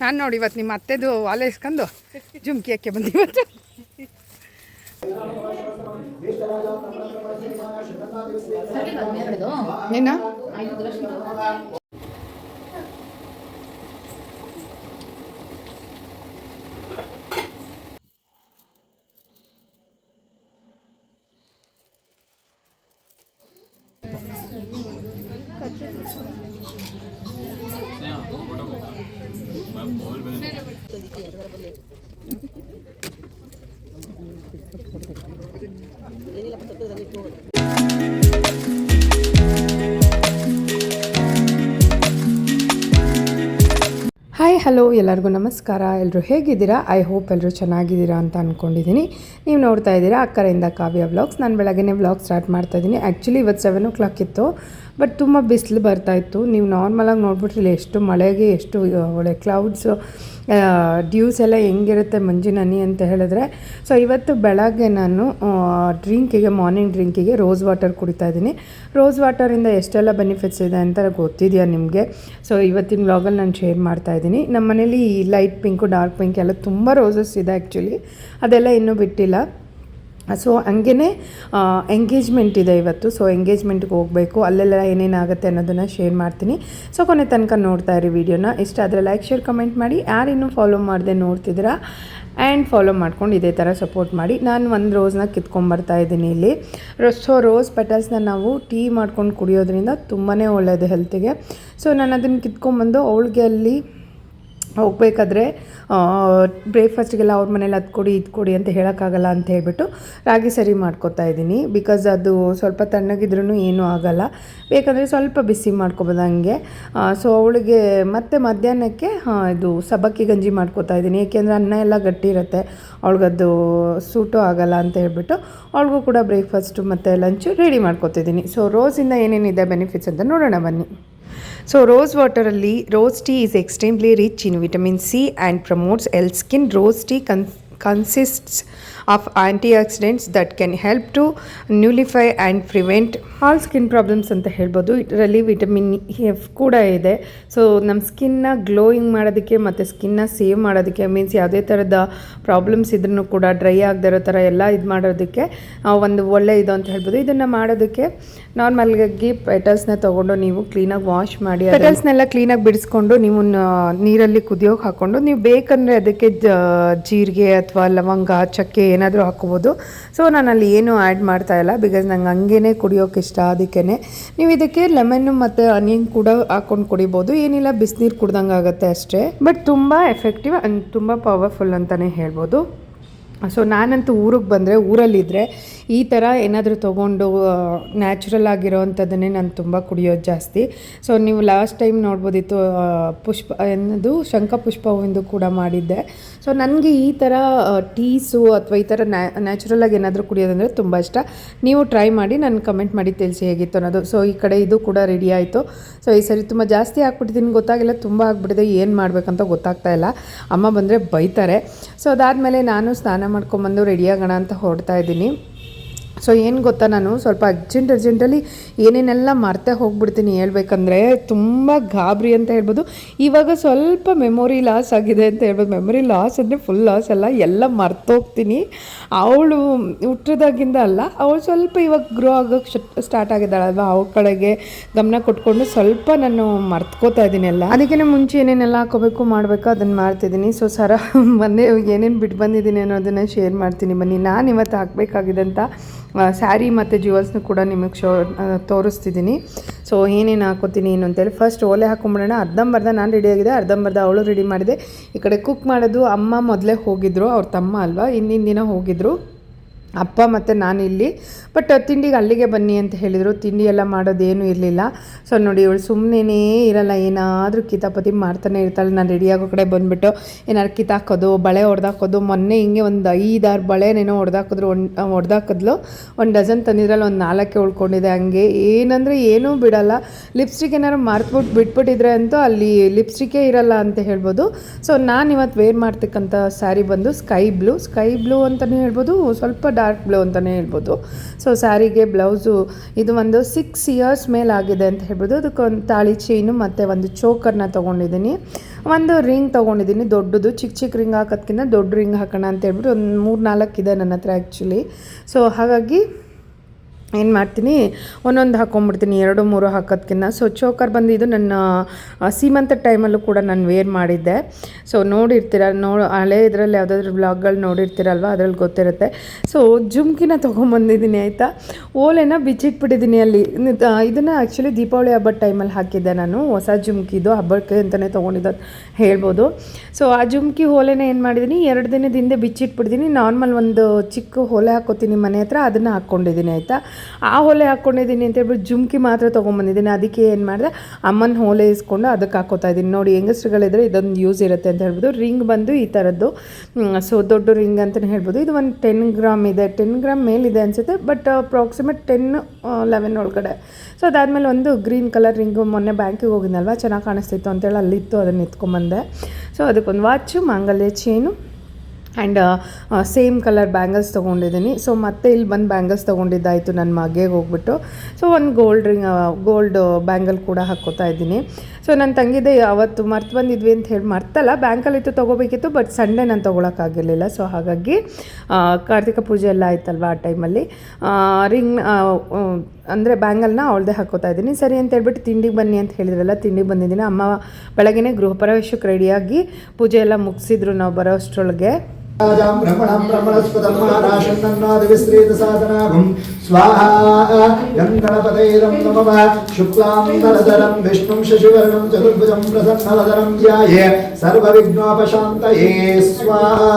ನಾನು ನೋಡಿ ಇವತ್ತು ನಿಮ್ಮ ಅತ್ತೆದು ವಾಲೆ ಇಸ್ಕೊಂಡು ಬಂದು ಇವತ್ತು. ಏನ ಹಾಯ್, ಹಲೋ, ಎಲ್ಲರಿಗೂ ನಮಸ್ಕಾರ. ಎಲ್ಲರೂ ಹೇಗಿದ್ದೀರಾ? ಐ ಹೋಪ್ ಎಲ್ಲರೂ ಚೆನ್ನಾಗಿದ್ದೀರಾ ಅಂತ ಅಂದ್ಕೊಂಡಿದ್ದೀನಿ ನೀವು ನೋಡ್ತಾ ಇದ್ದೀರಾ ಅಕ್ಕರೆಯಿಂದ ಕಾವ್ಯ ವ್ಲಾಗ್ಸ್. ನಾನು ಬೆಳಗ್ಗೆ ವ್ಲಾಗ್ ಸ್ಟಾರ್ಟ್ ಮಾಡ್ತಾ ಇದ್ದೀನಿ. ಆ್ಯಕ್ಚುಲಿ ಇವತ್ತು ಸೆವೆನ್ ಓ ಕ್ಲಾಕ್ ಇತ್ತು ಬಟ್ ತುಂಬ ಬಿಸಿಲು ಬರ್ತಾಯಿತ್ತು ನೀವು ನಾರ್ಮಲಾಗಿ ನೋಡ್ಬಿಟ್ರೆ ಎಷ್ಟು ಮಳೆಗೆ ಎಷ್ಟು ಒಳ್ಳೆ ಕ್ಲೌಡ್ಸು ಡ್ಯೂಸ್ ಎಲ್ಲ ಹೆಂಗಿರುತ್ತೆ ಮಂಜಿನನಿ ಅಂತ ಹೇಳಿದ್ರೆ. ಸೊ ಇವತ್ತು ಬೆಳಗ್ಗೆ ನಾನು ಡ್ರಿಂಕಿಗೆ ಮಾರ್ನಿಂಗ್ ಡ್ರಿಂಕಿಗೆ ರೋಸ್ ವಾಟರ್ ಕುಡಿತಾ ಇದ್ದೀನಿ. ರೋಸ್ ವಾಟರಿಂದ ಎಷ್ಟೆಲ್ಲ ಬೆನಿಫಿಟ್ಸ್ ಇದೆ ಅಂತ ಗೊತ್ತಿದೆಯಾ ನಿಮಗೆ? ಸೊ ಇವತ್ತಿನ ವ್ಲಾಗಲ್ಲಿ ನಾನು ಶೇರ್ ಮಾಡ್ತಾ ಇದ್ದೀನಿ. ನಮ್ಮ ಮನೇಲಿ ಲೈಟ್ ಪಿಂಕು ಡಾರ್ಕ್ ಪಿಂಕ್ ಎಲ್ಲ ತುಂಬ ರೋಸಸ್ ಇದೆ ಆ್ಯಕ್ಚುಲಿ ಅದೆಲ್ಲ ಇನ್ನೂ ಬಿಟ್ಟಿಲ್ಲ. ಸೊ ಹಂಗೇ ಎಂಗೇಜ್ಮೆಂಟ್ ಇದೆ ಇವತ್ತು. ಸೊ ಎಂಗೇಜ್ಮೆಂಟ್ಗೆ ಹೋಗಬೇಕು. ಅಲ್ಲೆಲ್ಲ ಏನೇನಾಗುತ್ತೆ ಅನ್ನೋದನ್ನು ಶೇರ್ ಮಾಡ್ತೀನಿ. ಸೊ ಕೊನೆ ತನಕ ನೋಡ್ತಾ ಇರಿ ವಿಡಿಯೋನ ಇಷ್ಟ ಆದರೆ ಲೈಕ್ ಶೇರ್ ಕಮೆಂಟ್ ಮಾಡಿ. ಯಾರಿನ್ನೂ ಫಾಲೋ ಮಾಡದೆ ನೋಡ್ತಿದ್ದೀರಾ? ಆ್ಯಂಡ್ ಫಾಲೋ ಮಾಡ್ಕೊಂಡು ಇದೇ ಥರ ಸಪೋರ್ಟ್ ಮಾಡಿ. ನಾನು ಒಂದು ರೋಸ್ನ ಕಿತ್ಕೊಂಬರ್ತಾ ಇದ್ದೀನಿ ಇಲ್ಲಿ. ಸೊ ರೋಸ್ ಪೆಟಲ್ಸ್ನ ನಾವು ಟೀ ಮಾಡ್ಕೊಂಡು ಕುಡಿಯೋದ್ರಿಂದ ತುಂಬಾ ಒಳ್ಳೆಯದು ಹೆಲ್ತಿಗೆ ಸೊ ನಾನು ಅದನ್ನು ಕಿತ್ಕೊಂಬಂದು ಅವಳಿಗೆ ಅಲ್ಲಿ ಹೋಗ್ಬೇಕಾದ್ರೆ ಬ್ರೇಕ್ಫಾಸ್ಟಿಗೆಲ್ಲ ಅವ್ರ ಮನೇಲಿ ಅದು ಕೊಡಿ, ಇದು ಕೊಡಿ ಅಂತ ಹೇಳೋಕ್ಕಾಗಲ್ಲ ಅಂತ ಹೇಳ್ಬಿಟ್ಟು ರಾಗಿ ಸರಿ ಮಾಡ್ಕೊತಾ ಇದ್ದೀನಿ. ಬಿಕಾಸ್ ಅದು ಸ್ವಲ್ಪ ತಣ್ಣಗಿದ್ರೂ ಏನೂ ಆಗಲ್ಲ. ಬೇಕಂದರೆ ಸ್ವಲ್ಪ ಬಿಸಿ ಮಾಡ್ಕೊಬೋದು ಹಂಗೆ. ಸೊ ಅವಳಿಗೆ ಮತ್ತೆ ಮಧ್ಯಾಹ್ನಕ್ಕೆ ಇದು ಸಬ್ಬಕ್ಕಿ ಗಂಜಿ ಮಾಡ್ಕೊತಾ ಇದ್ದೀನಿ. ಏಕೆಂದರೆ ಅನ್ನ ಎಲ್ಲ ಗಟ್ಟಿ ಇರುತ್ತೆ. ಅವಳಿಗದು ಸೂಟು ಆಗಲ್ಲ ಅಂತ ಹೇಳ್ಬಿಟ್ಟು ಅವಳಿಗೂ ಕೂಡ ಬ್ರೇಕ್ಫಾಸ್ಟು ಮತ್ತು ಲಂಚು ರೆಡಿ ಮಾಡ್ಕೊತಿದ್ದೀನಿ. ಸೊ ರೋಸಿಂದ ಏನೇನಿದೆ ಬೆನಿಫಿಟ್ಸ್ ಅಂತ ನೋಡೋಣ ಬನ್ನಿ. So rose ವಾಟರಲ್ಲಿ rose tea is extremely rich in vitamin C and promotes L skin rose tea ಕನ್ consists of antioxidants that can help to nullify and prevent all skin problems ಅಂತ ಹೇಳ್ಬೋದು. ಇದರಲ್ಲಿ vitamin F ಕೂಡ ಇದೆ. So ನಮ್ಮ ಸ್ಕಿನ್ನ glowing ಮಾಡೋದಕ್ಕೆ ಮತ್ತು ಸ್ಕಿನ್ನ save ಮಾಡೋದಕ್ಕೆ ಮೀನ್ಸ್ ಯಾವುದೇ ಥರದ ಪ್ರಾಬ್ಲಮ್ಸ್ ಇದ್ರೂ ಕೂಡ ಡ್ರೈ ಆಗದೆ ಇರೋ ಥರ ಎಲ್ಲ ಇದು ಮಾಡೋದಕ್ಕೆ ಒಂದು ಒಳ್ಳೆ ಇದು ಅಂತ ಹೇಳ್ಬೋದು. ಇದನ್ನು ಮಾಡೋದಕ್ಕೆ ನಾರ್ಮಲ್ಗಾಗಿ ಪೆಟಲ್ಸ್ನ ತೊಗೊಂಡು ನೀವು ಕ್ಲೀನಾಗಿ ವಾಶ್ ಮಾಡಿ ಪೆಟಲ್ಸ್ನೆಲ್ಲ ಕ್ಲೀನಾಗಿ ಬಿಡಿಸ್ಕೊಂಡು ನೀವು ನೀರಲ್ಲಿ ಕುದಿಯೋಕೆ ಹಾಕ್ಕೊಂಡು ನೀವು ಬೇಕಂದರೆ ಅದಕ್ಕೆ ಜೀರಿಗೆ ಅಥವಾ ಲವಂಗ, ಚಕ್ಕೆ ಏನಾದರೂ ಹಾಕ್ಕೋಬೋದು ಸೊ ನಾನು ಅಲ್ಲಿ ಏನೂ ಆ್ಯಡ್ ಮಾಡ್ತಾ ಇಲ್ಲ. ಬಿಕಾಸ್ ನಂಗೆ ಹಂಗೇ ಕುಡಿಯೋಕೆ ಇಷ್ಟ ಅದಕ್ಕೇ ನೀವು ಇದಕ್ಕೆ ಲೆಮನ್ನು ಮತ್ತು ಅನಿಯನ್ ಕೂಡ ಹಾಕೊಂಡು ಕುಡಿಬೋದು. ಏನಿಲ್ಲ, ಬಿಸಿನೀರು ಕುಡ್ದಂಗೆ ಆಗುತ್ತೆ ಅಷ್ಟೇ. ಬಟ್ ತುಂಬ ಎಫೆಕ್ಟಿವ್ ಆ್ಯಂಡ್ ತುಂಬ ಪವರ್ಫುಲ್ ಅಂತಲೇ ಹೇಳ್ಬೋದು. ಸೊ ನಾನಂತೂ ಊರಿಗೆ ಬಂದರೆ ಊರಲ್ಲಿದ್ದರೆ ಈ ಥರ ಏನಾದರೂ ತೊಗೊಂಡು ನ್ಯಾಚುರಲ್ ಆಗಿರೋವಂಥದ್ದನ್ನೇ ನಾನು ತುಂಬ ಕುಡಿಯೋದು ಜಾಸ್ತಿ. ಸೊ ನೀವು ಲಾಸ್ಟ್ ಟೈಮ್ ನೋಡ್ಬೋದಿತ್ತು ಪುಷ್ಪ, ಏನದು ಶಂಖಪುಷ್ಪ ಹೂವಿಂದು ಕೂಡ ಮಾಡಿದ್ದೆ. ಸೊ ನನಗೆ ಈ ಥರ ಟೀಸು ಅಥವಾ ಈ ಥರ ನ್ಯಾಚುರಲಾಗಿ ಏನಾದರೂ ಕುಡಿಯೋದಂದರೆ ತುಂಬ ಇಷ್ಟ. ನೀವು ಟ್ರೈ ಮಾಡಿ, ನಾನು ಕಮೆಂಟ್ ಮಾಡಿ ತಿಳಿಸಿ ಹೇಗಿತ್ತು ಅನ್ನೋದು. ಸೊ ಈ ಕಡೆ ಇದು ಕೂಡ ರೆಡಿ ಆಯಿತು. ಸೊ ಈ ಸರಿ ತುಂಬ ಜಾಸ್ತಿ ಹಾಕ್ಬಿಟ್ಟಿದ್ದೀನಿ ಗೊತ್ತಾಗಿಲ್ಲ, ತುಂಬ ಆಗ್ಬಿಟ್ಟಿದೆ. ಏನು ಮಾಡಬೇಕಂತ ಗೊತ್ತಾಗ್ತಾ ಇಲ್ಲ. ಅಮ್ಮ ಬಂದರೆ ಬೈತಾರೆ. ಸೊ ಅದಾದಮೇಲೆ ನಾನು ಸ್ನಾನ ಮಾಡ್ಕೊಂಬಂದು ರೆಡಿಯಾಗೋಣ ಅಂತ ಹೊರಡ್ತಾ ಇದ್ದೀನಿ. ಸೊ ಏನು ಗೊತ್ತಾ ನಾನು? ಸ್ವಲ್ಪ ಅರ್ಜೆಂಟ್ ಅರ್ಜೆಂಟಲ್ಲಿ ಏನೇನೆಲ್ಲ ಮರ್ತೆ ಹೋಗ್ಬಿಡ್ತೀನಿ ಹೇಳ್ಬೇಕಂದ್ರೆ ತುಂಬ ಗಾಬರಿ ಅಂತ ಹೇಳ್ಬೋದು. ಇವಾಗ ಸ್ವಲ್ಪ ಮೆಮೊರಿ ಲಾಸ್ ಆಗಿದೆ ಅಂತ ಹೇಳ್ಬೋದು. ಮೆಮೊರಿ ಲಾಸ್ ಅಂದರೆ ಫುಲ್ ಲಾಸ್ ಅಲ್ಲ, ಎಲ್ಲ ಮರ್ತೋಗ್ತೀನಿ ಅವಳು ಹುಟ್ಟಿದಾಗಿಂದ ಅಲ್ಲ, ಅವಳು ಸ್ವಲ್ಪ ಇವಾಗ ಗ್ರೋ ಆಗೋಕ್ಕೆ ಸ್ಟಾರ್ಟ್ ಆಗಿದ್ದಾಳಲ್ವ? ಅವಳ ಕಡೆಗೆ ಗಮನ ಕೊಟ್ಕೊಂಡು ಸ್ವಲ್ಪ ನಾನು ಮರ್ತ್ಕೋತಾ ಇದ್ದೀನಿ ಎಲ್ಲ. ಅದಕ್ಕಿಂತ ಮುಂಚೆ ಏನೇನೆಲ್ಲ ಹಾಕೋಬೇಕು, ಮಾಡಬೇಕು, ಅದನ್ನು ಮಾಡ್ತಿದ್ದೀನಿ. ಸೊ ಸರ, ಮೊನ್ನೆ ಏನೇನು ಬಿಟ್ಟು ಬಂದಿದ್ದೀನಿ ಅನ್ನೋದನ್ನು ಶೇರ್ ಮಾಡ್ತೀನಿ ಬನ್ನಿ. ನಾನು ಇವತ್ತು ಹಾಕಬೇಕಾಗಿದ್ದಂಥ ಸ್ಯಾರಿ ಮತ್ತು ಜ್ಯುವೆಲ್ಸ್ನು ಕೂಡ ನಿಮಗೆ ಶೋ ತೋರಿಸ್ತಿದ್ದೀನಿ ಸೊ ಏನೇನು ಹಾಕೋತೀನಿ ಏನು ಅಂತೇಳಿ ಫಸ್ಟ್ ಓಲೆ ಹಾಕೊಂಬಿಡೋಣ. ಅರ್ಧಂಬರ್ಧ ನಾನು ರೆಡಿ ಆಗಿದೆ. ಅರ್ಧಂಬರ್ಧ ಅವಳು ರೆಡಿ ಮಾಡಿದೆ. ಈ ಕಡೆ ಕುಕ್ ಮಾಡೋದು ಅಮ್ಮ ಮೊದಲೇ ಹೋಗಿದ್ದರು ಅವ್ರ ತಮ್ಮ ಅಲ್ವಾ? ಹಿಂದಿನ ದಿನ ಹೋಗಿದ್ರು. ಅಪ್ಪ ಮತ್ತು ನಾನು ಇಲ್ಲಿ. ಬಟ್ ತಿಂಡಿಗೆ ಅಲ್ಲಿಗೆ ಬನ್ನಿ ಅಂತ ಹೇಳಿದರು. ತಿಂಡಿ ಎಲ್ಲ ಮಾಡೋದೇನು ಇರಲಿಲ್ಲ. ಸೊ ನೋಡಿ, ಇವಳು ಸುಮ್ಮನೆ ಇರಲ್ಲ. ಏನಾದರೂ ಕಿತಾಪತಿ ಮಾಡ್ತಾನೆ ಇರ್ತಾಳೆ. ನಾನು ರೆಡಿಯಾಗೋ ಕಡೆ ಬಂದುಬಿಟ್ಟು ಏನಾದ್ರು ಕಿತಾಕೋದು, ಬಳೆ ಹೊಡೆದಾಕೋದು. ಮೊನ್ನೆ ಹಿಂಗೆ ಒಂದು ಐದಾರು ಬಳೆನೇನೋ ಹೊಡೆದಾಕಿದ್ರು. ಒಂದು ಹೊಡೆದಾಕಿದ್ಲು. ಒಂದು ಡಜನ್ ತಂದಿದ್ರಲ್ಲಿ ಒಂದು ನಾಲ್ಕೇ ಉಳ್ಕೊಂಡಿದೆ. ಹಂಗೆ ಏನಂದರೆ ಏನೂ ಬಿಡಲ್ಲ. ಲಿಪ್ಸ್ಟಿಕ್ ಏನಾದ್ರು ಮರ್ತ್ಬಿಟ್ಟು ಬಿಟ್ಬಿಟ್ಟಿದ್ರೆ ಅಂತೂ ಅಲ್ಲಿ ಲಿಪ್ಸ್ಟಿಕ್ಕೇ ಇರಲ್ಲ ಅಂತ ಹೇಳ್ಬೋದು. ಸೊ ನಾನು ಇವತ್ತು ವೇರ್ ಮಾಡ್ತಕ್ಕಂಥ ಸ್ಯಾರಿ ಬಂದು ಸ್ಕೈ ಬ್ಲೂ ಸ್ಕೈ ಬ್ಲೂ ಅಂತಲೇ ಹೇಳ್ಬೋದು. ಸ್ವಲ್ಪ ಡಾರ್ಕ್ ಬ್ಲೂ ಅಂತಲೇ ಹೇಳ್ಬೋದು. ಸೊ ಸ್ಯಾರಿಗೆ ಬ್ಲೌಸು ಇದು ಒಂದು ಸಿಕ್ಸ್ ಇಯರ್ಸ್ ಮೇಲೆ ಆಗಿದೆ ಅಂತ ಹೇಳ್ಬೋದು. ಅದಕ್ಕೊಂದು ತಾಳಿ ಚೈನು ಮತ್ತು ಒಂದು ಚೋಕರ್ನ ತೊಗೊಂಡಿದ್ದೀನಿ. ಒಂದು ರಿಂಗ್ ತೊಗೊಂಡಿದ್ದೀನಿ, ದೊಡ್ಡದು. ಚಿಕ್ಕ ಚಿಕ್ಕ ರಿಂಗ್ ಹಾಕೋದ್ಕಿಂತ ದೊಡ್ಡ ರಿಂಗ್ ಹಾಕೋಣ ಅಂತ ಹೇಳ್ಬಿಟ್ಟು ಒಂದು ಮೂರು ನಾಲ್ಕು ಇದೆ ನನ್ನ ಹತ್ರ ಆ್ಯಕ್ಚುಲಿ ಸೊ ಹಾಗಾಗಿ ಏನು ಮಾಡ್ತೀನಿ? ಒಂದೊಂದು ಹಾಕ್ಕೊಂಬಿಡ್ತೀನಿ ಎರಡು, ಮೂರು ಹಾಕೋದ್ಕಿಂತ ಸೊ ಚೋಕರ್ ಬಂದು ಇದು ನನ್ನ ಸೀಮಂತ ಟೈಮಲ್ಲೂ ಕೂಡ ನಾನು ವೇರ್ ಮಾಡಿದ್ದೆ. ಸೊ ನೋಡಿರ್ತೀರ, ನೋ, ಹಳೆ ಇದರಲ್ಲಿ ಯಾವುದಾದ್ರು ಬ್ಲಾಗ್ಗಳು ನೋಡಿರ್ತೀರಲ್ವ? ಅದ್ರಲ್ಲಿ ಗೊತ್ತಿರುತ್ತೆ. ಸೊ ಜುಮ್ಕಿನ ತೊಗೊಂಬಂದಿದ್ದೀನಿ, ಆಯಿತಾ? ಓಲೆನ ಬಿಚ್ಚಿಟ್ಬಿಟ್ಟಿದ್ದೀನಿ ಅಲ್ಲಿ. ಇದನ್ನು ಆ್ಯಕ್ಚುಲಿ ದೀಪಾವಳಿ ಹಬ್ಬದ ಟೈಮಲ್ಲಿ ಹಾಕಿದ್ದೆ ನಾನು. ಹೊಸ ಜುಮ್ಕಿದು ಹಬ್ಬಕ್ಕೆ ಅಂತಲೇ ತೊಗೊಂಡಿದ್ದ ಹೇಳ್ಬೋದು. ಸೊ ಆ ಜುಮ್ಕಿ ಓಲೆನ ಏನು ಮಾಡಿದ್ದೀನಿ? ಎರಡು ದಿನದಿಂದ ಬಿಚ್ಚಿಟ್ಬಿಟ್ಟಿದ್ದೀನಿ ನಾರ್ಮಲ್ ಒಂದು ಚಿಕ್ಕ ಓಲೆ ಹಾಕೋತೀನಿ ಮನೆ ಹತ್ರ, ಅದನ್ನು ಹಾಕ್ಕೊಂಡಿದ್ದೀನಿ ಆಯಿತಾ? ಆ ಹೊಲೆ ಹಾಕ್ಕೊಂಡಿದ್ದೀನಿ ಅಂತ ಹೇಳ್ಬಿಟ್ಟು ಜುಮ್ಕಿ ಮಾತ್ರ ತೊಗೊಂಬಂದಿದ್ದೀನಿ. ಅದಕ್ಕೆ ಏನು ಮಾಡಿದೆ? ಅಮ್ಮನ ಹೊಲೆ ಇಸ್ಕೊಂಡು ಅದಕ್ಕೆ ಹಾಕೋತಾ ಇದ್ದೀನಿ. ನೋಡಿ, ಹೆಂಗಸ್ರುಗಳಿದ್ರೆ ಇದೊಂದು ಯೂಸ್ ಇರುತ್ತೆ ಅಂತ ಹೇಳ್ಬೋದು ರಿಂಗ್ ಬಂದು ಈ ಥರದ್ದು ಸೊ ದೊಡ್ಡ ರಿಂಗ್ ಅಂತಲೇ ಹೇಳ್ಬೋದು. ಇದು ಒಂದು ಟೆನ್ ಗ್ರಾಮ್ ಇದೆ. ಟೆನ್ ಗ್ರಾಮ್ ಮೇಲಿದೆ ಅನಿಸುತ್ತೆ ಬಟ್ ಅಪ್ರಾಕ್ಸಿಮೇಟ್ ಟೆನ್ ಲೆವೆನ್ ಒಳಗಡೆ. ಸೊ ಅದಾದಮೇಲೆ ಒಂದು ಗ್ರೀನ್ ಕಲರ್ ರಿಂಗು ಮೊನ್ನೆ ಬ್ಯಾಂಕಿಗೆ ಹೋಗಿದ್ನಲ್ವ? ಚೆನ್ನಾಗಿ ಕಾಣಿಸ್ತಿತ್ತು ಅಂತೇಳಿ ಅಲ್ಲಿತ್ತು ಅದನ್ನು ಎತ್ಕೊಂಬಂದೆ. ಸೊ ಅದಕ್ಕೊಂದು ವಾಚು ಮಾಂಗಲ್ಯ chain and same colour bangles ತೊಗೊಂಡಿದ್ದೀನಿ. ಸೊ ಮತ್ತೆ ಇಲ್ಲಿ ಬಂದು ಬ್ಯಾಂಗಲ್ಸ್ ತೊಗೊಂಡಿದ್ದಾಯಿತು ನನ್ನ ಮಗೆಗೆ ಹೋಗ್ಬಿಟ್ಟು. ಸೊ ಒಂದು ಗೋಲ್ಡ್ ರಿಂಗ್ ಗೋಲ್ಡ್ ಬ್ಯಾಂಗಲ್ ಕೂಡ ಹಾಕ್ಕೋತಾ ಇದ್ದೀನಿ. ಸೊ ನನ್ನ ತಂಗಿದೆ ಅವತ್ತು ಮರ್ತು ಬಂದಿದ್ವಿ ಅಂತ ಹೇಳಿ ಮರ್ತಲ್ಲ. ಬ್ಯಾಂಕಲ್ಲಿತ್ತು ತೊಗೋಬೇಕಿತ್ತು ಬಟ್ ಸಂಡೇ ನಾನು ತೊಗೊಳಕ್ಕಾಗಿರಲಿಲ್ಲ ಸೊ ಹಾಗಾಗಿ ಕಾರ್ತಿಕ ಪೂಜೆ ಎಲ್ಲ ಆಯ್ತಲ್ವ ಆ ಟೈಮಲ್ಲಿ ರಿಂಗ್ ಅಂದರೆ ಬ್ಯಾಂಗಲ್ನ ಅವಳದೇ ಹಾಕೋತಾ ಇದ್ದೀನಿ. ಸರಿ ಅಂತ ಹೇಳ್ಬಿಟ್ಟು ತಿಂಡಿಗೆ ಬನ್ನಿ ಅಂತ ಹೇಳಿದ್ರಲ್ಲ, ತಿಂಡಿಗೆ ಬಂದಿದ್ದೀನಿ. ಅಮ್ಮ ಬೆಳಗ್ಗೆ ಗೃಹ ಪ್ರವೇಶಕ್ಕೆ ರೆಡಿಯಾಗಿ ಪೂಜೆ ಎಲ್ಲ ಮುಗಿಸಿದ್ರು ನಾವು ಬರೋ ಅಷ್ಟರೊಳಗೆ బ్రహ్మణం బ్రహ్మణస్పదం మహారాశం తన్నాదివిశ్రీత సాధనాభం స్వాహా గంగణపతైరం నమః శుక్లాం తరదరం విష్ణుం శశివర్ణం చతుర్భుజం ప్రసన్నవదనం ధ్యాయే సర్వవిఘ్నోపశాంతయే స్వాహా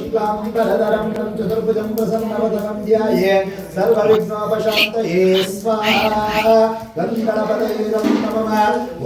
नमः शुक्लां नरधरं गं चतुर्भुजं प्रसन्नवदनं ध्याये सर्वविघ्नोपशान्तये स्वाहा गं गणपतैरं नमः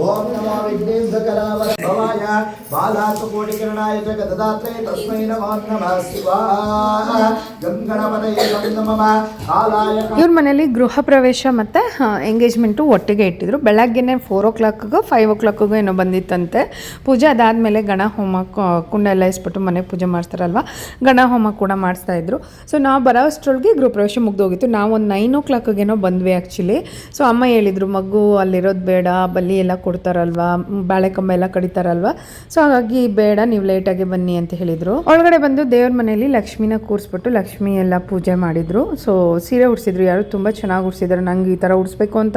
ॐ नमो विघ्नेन्द्रकलावल्लभाय बालासुकोटिकरणाय च गददात्रे तस्मै नमो नमः स्वाहा गं गणपतये नमः कालाय ಇವ್ರ ಮನೇಲಿ ಗೃಹ ಪ್ರವೇಶ ಮತ್ತು ಎಂಗೇಜ್ಮೆಂಟು ಒಟ್ಟಿಗೆ ಇಟ್ಟಿದ್ರು ಬೆಳಗ್ಗೆನೆ ಫೋರ್ ಓ ಕ್ಲಾಕ್ಗೂ ಫೈವ್ ಓ ಕ್ಲಾಕ್ಗೂ ಏನೋ ಬಂದಿತ್ತಂತೆ ಪೂಜೆ ಅದಾದಮೇಲೆ ಗಣ ಹೋಮ ಕ- ಕುಂಡ ಎಲ್ಲ ಇಸ್ಬಿಟ್ಟು ಮನೆಗೆ ಪೂಜೆ ಮಾಡ್ತಾರಲ್ವ ಗಣ ಹೋಮ ಕೂಡ ಮಾಡಿಸ್ತಾ ಇದ್ರು. ಸೊ ನಾವು ಬರೋ ಅಷ್ಟರೊಳಗೆ ಗೃಹ ಪ್ರವೇಶ ಮುಗ್ದೋಗಿತ್ತು. ನಾವು ಒಂದು ನೈನ್ ಓ ಕ್ಲಾಕ್ಗೇನೋ ಬಂದ್ವಿ ಆ್ಯಕ್ಚುಲಿ ಸೊ ಅಮ್ಮ ಹೇಳಿದರು ಮಗು ಅಲ್ಲಿರೋದು ಬೇಡ, ಬಲ್ಲಿ ಎಲ್ಲ ಕೊಡ್ತಾರಲ್ವಾ, ಬಾಳೆ ಕಂಬ ಎಲ್ಲ ಕಡಿತಾರಲ್ವ. ಸೊ ಹಾಗಾಗಿ ಬೇಡ, ನೀವು ಲೇಟಾಗಿ ಬನ್ನಿ ಅಂತ ಹೇಳಿದರು. ಒಳಗಡೆ ಬಂದು ದೇವ್ರ ಮನೆಯಲ್ಲಿ ಲಕ್ಷ್ಮಿನ ಕೂರಿಸ್ಬಿಟ್ಟು ಲಕ್ಷ್ಮಿ ಎಲ್ಲ ಪೂಜೆ ಮಾಡಿದರು. ಸೊ ಸೀರೆ ಉಡ್ಸಿದ್ರು. ಯಾರು ತುಂಬ ಚೆನ್ನಾಗಿ ಉಡ್ಸಿದ್ರು. ನಂಗೆ ಈ ಥರ ಉಡಿಸ್ಬೇಕು ಅಂತ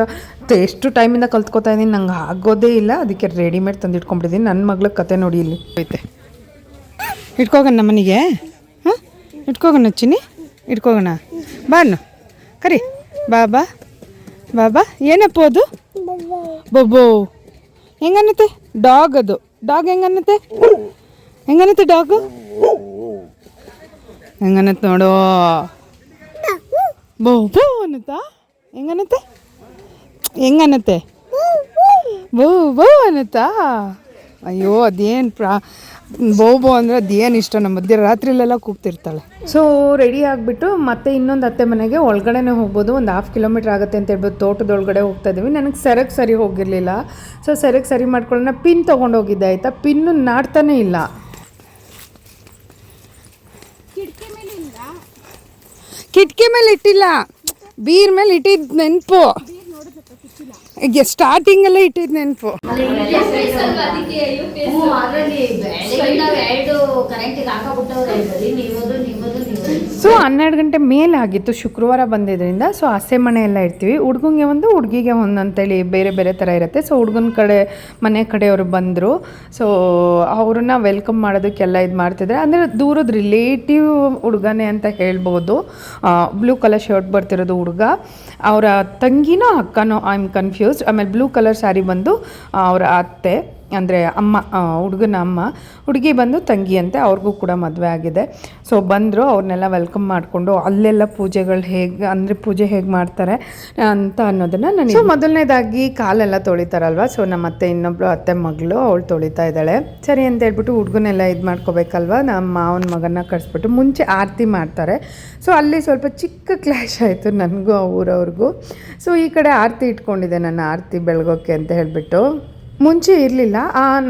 ಎಷ್ಟು ಟೈಮಿಂದ ಕಲ್ತ್ಕೊತಾ ಇದ್ದೀನಿ ನಂಗೆ ಆಗೋದೇ ಇಲ್ಲ. ಅದಕ್ಕೆ ರೆಡಿಮೇಡ್ ತಂದಿಟ್ಕೊಂಡ್ಬಿಟ್ಟಿದ್ದೀನಿ ನನ್ನ ಮಗಳ ಕತೆ ನೋಡಿ ಇಲ್ಲಿ. ಐತೆ ಇಟ್ಕೋಗಣ ಮನೆಗೆ ಹಾಂ ಇಟ್ಕೋಗಣ ಚಿನ್ನಿ ಇಟ್ಕೋಗಣ. ಬಾನು ಕರಿ. ಬಾಬಾ ಬಾಬಾ ಏನಪ್ಪ ಅದು? ಬೊಬ್ಬೋ. ಹೆಂಗನ್ನತ್ತೆ? ಡಾಗ್ ಅದು. ಡಾಗ್ ಹೆಂಗನ್ನತ್ತೆ? ಹೆಂಗನ್ನತ್ತೆ ಡಾಗು? ಹೆಂಗನ್ನತ್ತೆ ನೋಡು. ಬೋ ಬೋ ಅನ್ನತ್ತಾ? ಹೆಂಗನ್ನತ್ತೆ? ಹೆಂಗನ್ನತ್ತೆ? ಬೋ ಬೋ ಅನ್ನತ್ತಾ? ಅಯ್ಯೋ ಅದೇನು ಪ್ರಾ ಬೋಬೋ ಅಂದ್ರೆ ಅದೇನು ಇಷ್ಟ ನಮ್ಮ ಮಧ್ಯ ರಾತ್ರಿಲೆಲ್ಲ ಕೂಗ್ತಿರ್ತಾಳೆ. ಸೊ ರೆಡಿ ಆಗಿಬಿಟ್ಟು ಮತ್ತೆ ಇನ್ನೊಂದು ಅತ್ತೆ ಮನೆಗೆ ಒಳಗಡೆನೆ ಹೋಗ್ಬೋದು ಒಂದು ಹಾಫ್ ಕಿಲೋಮೀಟ್ರ್ ಆಗುತ್ತೆ ಅಂತ ಹೇಳ್ಬಿಟ್ಟು ತೋಟದೊಳಗಡೆ ಹೋಗ್ತಾ ಇದ್ದೀವಿ. ನನಗೆ ಸೆರಗ್ ಸರಿ ಹೋಗಿರಲಿಲ್ಲ. ಸೊ ಸೆರಗ್ ಸರಿ ಮಾಡ್ಕೊಳ್ಳೋಣ. ಪಿನ್ ತೊಗೊಂಡೋಗಿದ್ದೆ ಆಯಿತಾ? ಪಿನ್ನು ನಾಡ್ತಾನೇ ಇಲ್ಲ. ಕಿಟಕಿ ಮೇಲೆ ಇಟ್ಟಿಲ್ಲ. ಬೀರ್ ಮೇಲೆ ಇಟ್ಟಿದ್ ನೆನಪು ಈಗ ಸ್ಟಾರ್ಟಿಂಗಲ್ಲೇ ಇಟ್ಟಿದ್ ನೆನಪು ಅದರಲ್ಲಿ ಎರಡು ಕರೆಂಟಿಗೆ ಹಾಕಬಿಟ್ಟವ್ರೆ ಬರೀ ಎಲ್ಲ ಇಟ್ಟಿದ್ ನೆನಪು. ಸೊ ಹನ್ನೆರಡು ಗಂಟೆ ಮೇಲೆ ಆಗಿತ್ತು, ಶುಕ್ರವಾರ ಬಂದಿದ್ದರಿಂದ ಸೊ ಹಸೆ ಮನೆ ಎಲ್ಲ ಇರ್ತೀವಿ ಹುಡ್ಗಂಗೆ ಒಂದು, ಹುಡುಗಿಗೆ ಒಂದು ಅಂತೇಳಿ ಬೇರೆ ಬೇರೆ ಥರ ಇರುತ್ತೆ. ಸೊ ಹುಡ್ಗನ ಕಡೆ, ಮನೆ ಕಡೆಯವರು ಬಂದರು. ಸೊ ಅವ್ರನ್ನ ವೆಲ್ಕಮ್ ಮಾಡೋದಕ್ಕೆಲ್ಲ ಇದು ಮಾಡ್ತಿದ್ರೆ. ಅಂದರೆ ದೂರದ ರಿಲೇಟಿವ್ ಹುಡುಗನೇ ಅಂತ ಹೇಳ್ಬೋದು. ಬ್ಲೂ ಕಲರ್ ಶರ್ಟ್ ಬರ್ತಿರೋದು ಹುಡುಗ. ಅವರ ತಂಗಿನೋ ಅಕ್ಕನೋ ಐ ಆಮ್ ಕನ್ಫ್ಯೂಸ್ಡ್ ಆಮೇಲೆ ಬ್ಲೂ ಕಲರ್ ಸ್ಯಾರಿ ಬಂದು ಅವರ ಅತ್ತೆ. ಅಂದರೆ ಅಮ್ಮ ಹುಡುಗನ ಅಮ್ಮ ಹುಡುಗಿ ಬಂದು ತಂಗಿ ಅಂತೆ ಅವ್ರಿಗೂ ಕೂಡ ಮದುವೆ ಆಗಿದೆ. ಸೊ ಬಂದರು ಅವ್ರನ್ನೆಲ್ಲ ವೆಲ್ಕಮ್ ಮಾಡಿಕೊಂಡು ಅಲ್ಲೆಲ್ಲ ಪೂಜೆಗಳು ಹೇಗೆ ಅಂದರೆ ಪೂಜೆ ಹೇಗೆ ಮಾಡ್ತಾರೆ ಅಂತ ಅನ್ನೋದನ್ನು ನಾನು ಸೊ ಮೊದಲನೇದಾಗಿ ಕಾಲೆಲ್ಲ ತೊಳಿತಾರಲ್ವ? ಸೊ ನಮ್ಮ ಅತ್ತೆ ಇನ್ನೊಬ್ಳು ಅತ್ತೆ ಮಗಳು ಅವಳು ತೊಳಿತಾ ಇದ್ದಾಳೆ. ಸರಿ ಅಂತ ಹೇಳ್ಬಿಟ್ಟು ಹುಡುಗನೆಲ್ಲ ಇದು ಮಾಡ್ಕೋಬೇಕಲ್ವ? ನಮ್ಮ ಮಾವನ ಮಗನ ಕರೆಸ್ಬಿಟ್ಟು ಮುಂಚೆ ಆರತಿ ಮಾಡ್ತಾರೆ. ಸೊ ಅಲ್ಲಿ ಸ್ವಲ್ಪ ಚಿಕ್ಕ ಕ್ಲಾಶ್ ಆಯಿತು ನನಗೂ ಆ ಊರವ್ರಿಗೂ. ಸೊ ಈ ಕಡೆ ಆರತಿ ಇಟ್ಕೊಂಡಿದ್ದೆ ನಾನು ಆರತಿ ಬೆಳಗೋಕೆ ಅಂತ ಹೇಳಿಬಿಟ್ಟು. ಮುಂಚೆ ಇರಲಿಲ್ಲ.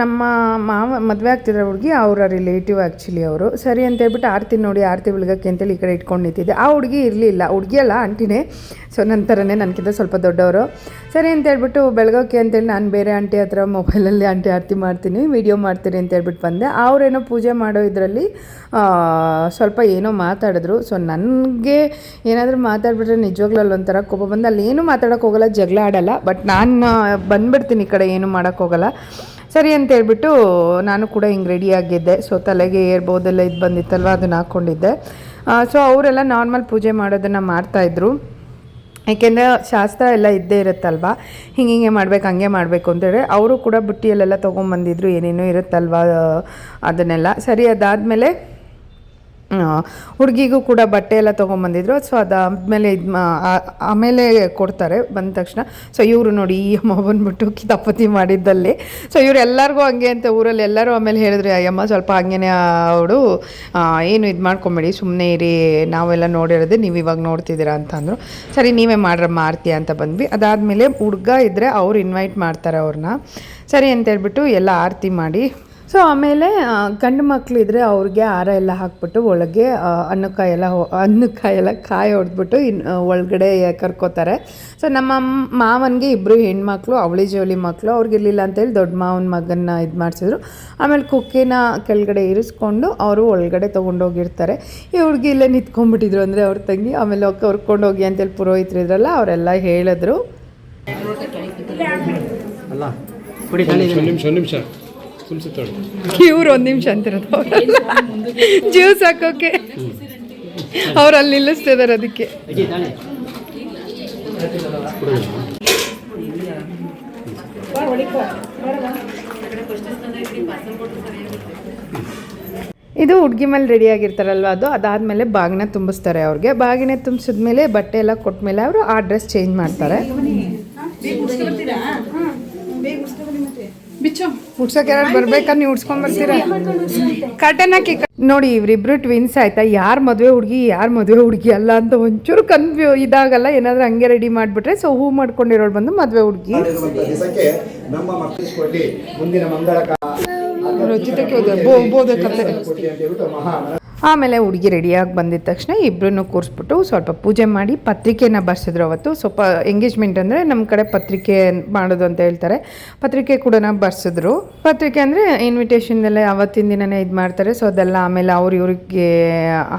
ನಮ್ಮ ಮಾವ ಮದುವೆ ಆಗ್ತಿದ್ರೆ ಹುಡುಗಿ ಅವರ ರಿಲೇಟಿವ್ ಆ್ಯಕ್ಚುಲಿ ಅವರು. ಸರಿ ಅಂತ ಹೇಳ್ಬಿಟ್ಟು ಆರತಿ ನೋಡಿ, ಆರತಿ ಬೆಳಗಕ್ಕೆ ಅಂತೇಳಿ ಈ ಕಡೆ ಇಟ್ಕೊಂಡು ನಿಂತಿದ್ದೆ. ಆ ಹುಡುಗಿ ಇರಲಿಲ್ಲ. ಹುಡುಗಿ ಅಲ್ಲ, ಆಂಟಿನೇ. ಸೊ ನನ್ನ ಥರನೇ ನನಗಿಂತ ಸ್ವಲ್ಪ ದೊಡ್ಡವರು. ಸರಿ ಅಂತ ಹೇಳ್ಬಿಟ್ಟು ಬೆಳಗೋಕೆ ಅಂತೇಳಿ ನಾನು ಬೇರೆ ಆಂಟಿ ಹತ್ರ ಮೊಬೈಲಲ್ಲಿ ಆಂಟಿ ಆರತಿ ಮಾಡ್ತೀನಿ ವಿಡಿಯೋ ಮಾಡ್ತೀನಿ ಅಂತ ಹೇಳ್ಬಿಟ್ಟು ಬಂದೆ. ಅವರೇನೋ ಪೂಜೆ ಮಾಡೋ ಇದರಲ್ಲಿ ಸ್ವಲ್ಪ ಏನೋ ಮಾತಾಡಿದ್ರು. ಸೊ ನನಗೆ ಏನಾದರೂ ಮಾತಾಡ್ಬಿಟ್ರೆ ನಿಜವಾಗ್ಲೂ ಅಲ್ಲೊಂಥರ ಕೋಪ ಬಂದು ಅಲ್ಲಿ ಏನೂ ಮಾತಾಡೋಕ್ಕೆ ಹೋಗಲ್ಲ, ಜಗಳ ಆಡಲ್ಲ. ಬಟ್ ನಾನು ಬಂದ್ಬಿಡ್ತೀನಿ ಈ ಕಡೆ ಏನು ಮಾಡೋಕ್ಕೆ. ಹೋಗಲ್ಲ. ಸರಿ ಅಂತ ಹೇಳ್ಬಿಟ್ಟು ನಾನು ಕೂಡ ಹಿಂಗೆ ರೆಡಿ ಆಗಿದ್ದೆ. ಸೊ ತಲೆಗೆ ಏರ್ಬೋದೆಲ್ಲ ಇದು ಬಂದಿತ್ತಲ್ವ, ಅದನ್ನು ಹಾಕ್ಕೊಂಡಿದ್ದೆ ಸೊ ಅವರೆಲ್ಲ ನಾರ್ಮಲ್ ಪೂಜೆ ಮಾಡೋದನ್ನು ಮಾಡ್ತಾಯಿದ್ರು ಏಕೆಂದರೆ ಶಾಸ್ತ್ರ ಎಲ್ಲ ಇದ್ದೇ ಇರುತ್ತಲ್ವ? ಹಿಂಗೆ ಹಿಂಗೆ ಮಾಡ್ಬೇಕು, ಹಂಗೆ ಮಾಡಬೇಕು ಅಂತೇಳಿ ಅವರು ಕೂಡ ಬುಟ್ಟಿಯಲ್ಲೆಲ್ಲ ತೊಗೊಂಬಂದಿದ್ರು, ಏನೇನೋ ಇರುತ್ತಲ್ವ, ಅದನ್ನೆಲ್ಲ. ಸರಿ, ಅದಾದಮೇಲೆ ಹುಡುಗಿಗೂ ಕೂಡ ಬಟ್ಟೆ ಎಲ್ಲ ತೊಗೊಂಬಂದಿದ್ರು. ಸೊ ಅದಾದಮೇಲೆ ಇದು ಆಮೇಲೆ ಕೊಡ್ತಾರೆ, ಬಂದ ತಕ್ಷಣ. ಸೊ ಇವರು ನೋಡಿ, ಈ ಅಮ್ಮ ಬಂದ್ಬಿಟ್ಟು ಕಿತಾಪತಿ ಮಾಡಿದ್ದಲ್ಲಿ. ಸೊ ಇವ್ರು ಎಲ್ಲರಿಗೂ ಹಂಗೆ ಅಂತ ಊರಲ್ಲಿ ಎಲ್ಲರೂ ಆಮೇಲೆ ಹೇಳಿದ್ರು ಅಯ್ಯಮ್ಮ ಸ್ವಲ್ಪ ಹಂಗೇನೆ ಅವಳು ಏನು ಇದು ಮಾಡ್ಕೊಂಬೇಡಿ ಸುಮ್ಮನೆ ಇರಿ, ನಾವೆಲ್ಲ ನೋಡಿರೋದು ನೀವು ಇವಾಗ ನೋಡ್ತಿದ್ದೀರಾ ಅಂತಂದರು ಸರಿ, ನೀವೇ ಮಾಡ್ರಮ್ಮ ಆರ್ತಿ ಅಂತ ಬಂದ್ವಿ. ಅದಾದಮೇಲೆ ಹುಡುಗ ಇದ್ದರೆ ಅವ್ರು ಇನ್ವೈಟ್ ಮಾಡ್ತಾರೆ ಅವ್ರನ್ನ ಸರಿ ಅಂತ ಹೇಳ್ಬಿಟ್ಟು ಎಲ್ಲ ಆರತಿ ಮಾಡಿ ಸೊ ಆಮೇಲೆ ಗಂಡು ಮಕ್ಳು ಇದ್ದರೆ ಅವ್ರಿಗೆ ಹಾರ ಎಲ್ಲ ಹಾಕ್ಬಿಟ್ಟು ಒಳಗೆ ಆ, ಅನ್ನಕ್ಕಾಯಿ ಎಲ್ಲ ಎಲ್ಲ ಕಾಯಿ ಹೊಡೆದ್ಬಿಟ್ಟು ಇನ್ನು ಒಳಗಡೆ ಕರ್ಕೋತಾರೆ. ಸೊ ನಮ್ಮ ಮಾವನಿಗೆ ಇಬ್ಬರು ಹೆಣ್ಮಕ್ಳು ಅವಳಿ ಜೋಳಿ ಮಕ್ಕಳು ಅವ್ರಿಗೆ ಇರಲಿಲ್ಲ ಅಂತೇಳಿ ದೊಡ್ಡ ಮಾವನ ಮಗನ್ನ ಇದು ಮಾಡಿಸಿದ್ರು. ಆಮೇಲೆ ಕುಕ್ಕಿನ ಕೆಳಗಡೆ ಇರಿಸ್ಕೊಂಡು ಅವರು ಒಳಗಡೆ ತೊಗೊಂಡೋಗಿರ್ತಾರೆ. ಈ ಹುಡುಗಿ ಇಲ್ಲೇ ನಿಂತ್ಕೊಂಡ್ಬಿಟ್ಟಿದ್ರು ಅಂದರೆ ಅವ್ರ ತಂಗಿ ಆಮೇಲೆ ಅವ್ಕೆ ಕರ್ಕೊಂಡೋಗಿ ಅಂತೇಳಿ ಪುರೋಹಿತರು ಇದ್ರಲ್ಲ ಅವರೆಲ್ಲ ಹೇಳಿದ್ರು. ಇವ್ರು ಒಂದು ನಿಮಿಷ ಅಂತಿರೋದು ಜ್ಯೂಸ್ ಹಾಕೋಕೆ. ಅವ್ರು ಅಲ್ಲಿ ನಿಲ್ಲಿಸ್ತಿದ್ದಾರೆ ಅದಕ್ಕೆ. ಇದು ಹುಡುಗಿ ಮೇಲೆ ರೆಡಿ ಆಗಿರ್ತಾರಲ್ವ ಅದು? ಅದಾದಮೇಲೆ ಬಾಗಿನ ತುಂಬಿಸ್ತಾರೆ ಅವ್ರಿಗೆ. ಬಾಗಿನ ತುಂಬಿಸಿದ್ಮೇಲೆ ಬಟ್ಟೆ ಎಲ್ಲ ಕೊಟ್ಮೇಲೆ ಅವರು ಆ ಡ್ರೆಸ್ ಚೇಂಜ್ ಮಾಡ್ತಾರೆ. ಉಡ್ಸೋಕೆ ಯಾರು ಬರ್ಬೇಕಾ? ನೀವು ಉಡ್ಸ್ಕೊಂಡ್ ಬರ್ತೀರಾ? ಕಟನ್ ಹಾಕಿ ಕ- ನೋಡಿ ಇವ್ರಿಬ್ರು ಟ್ವಿನ್ಸ್ ಆಯ್ತಾ? ಯಾರು ಮದುವೆ ಹುಡುಗಿ ಯಾರು ಮದುವೆ ಹುಡುಗಿ ಅಲ್ಲ ಅಂತ ಒಂಚೂರು ಕನ್ಫ್ಯೂ ಇದಾಗಲ್ಲ. ಏನಾದ್ರೂ ಹಂಗೆ ರೆಡಿ ಮಾಡಿಬಿಟ್ರೆ ಸೊ ಹೂ ಮಾಡ್ಕೊಂಡಿರೋಳು ಬಂದು ಮದುವೆ ಹುಡುಗಿ. ರುಚಿತಕ್ಕೆ ಹೋದ್ರೆ ನಮ್ಮ ಮಕ್ಕಳಿಗೆ ಮುಂದಿನ ಮಂಗಳ ರಚಿತಕ್ಕೆ ಹೋದೆ, ಬೋ- ಬೋಧೆ ಆಮೇಲೆ ಹುಡುಗಿ ರೆಡಿಯಾಗಿ ಬಂದಿದ ತಕ್ಷಣ ಇಬ್ಬರನ್ನು ಕೂರಿಸ್ಬಿಟ್ಟು ಸ್ವಲ್ಪ ಪೂಜೆ ಮಾಡಿ ಪತ್ರಿಕೆನ ಬರ್ಸಿದ್ರು ಅವತ್ತು. ಸ್ವಲ್ಪ ಎಂಗೇಜ್ಮೆಂಟ್ ಅಂದರೆ ನಮ್ಮ ಕಡೆ ಪತ್ರಿಕೆ ಮಾಡೋದು ಅಂತ ಹೇಳ್ತಾರೆ. ಪತ್ರಿಕೆ ಕೂಡ ಬರ್ಸಿದ್ರು. ಪತ್ರಿಕೆ ಅಂದರೆ ಇನ್ವಿಟೇಷನ್ ಎಲ್ಲ ಅವತ್ತಿನ ದಿನನೇ ಇದು ಮಾಡ್ತಾರೆ. ಸೊ ಅದೆಲ್ಲ ಆಮೇಲೆ ಅವ್ರು ಇವ್ರಿಗೆ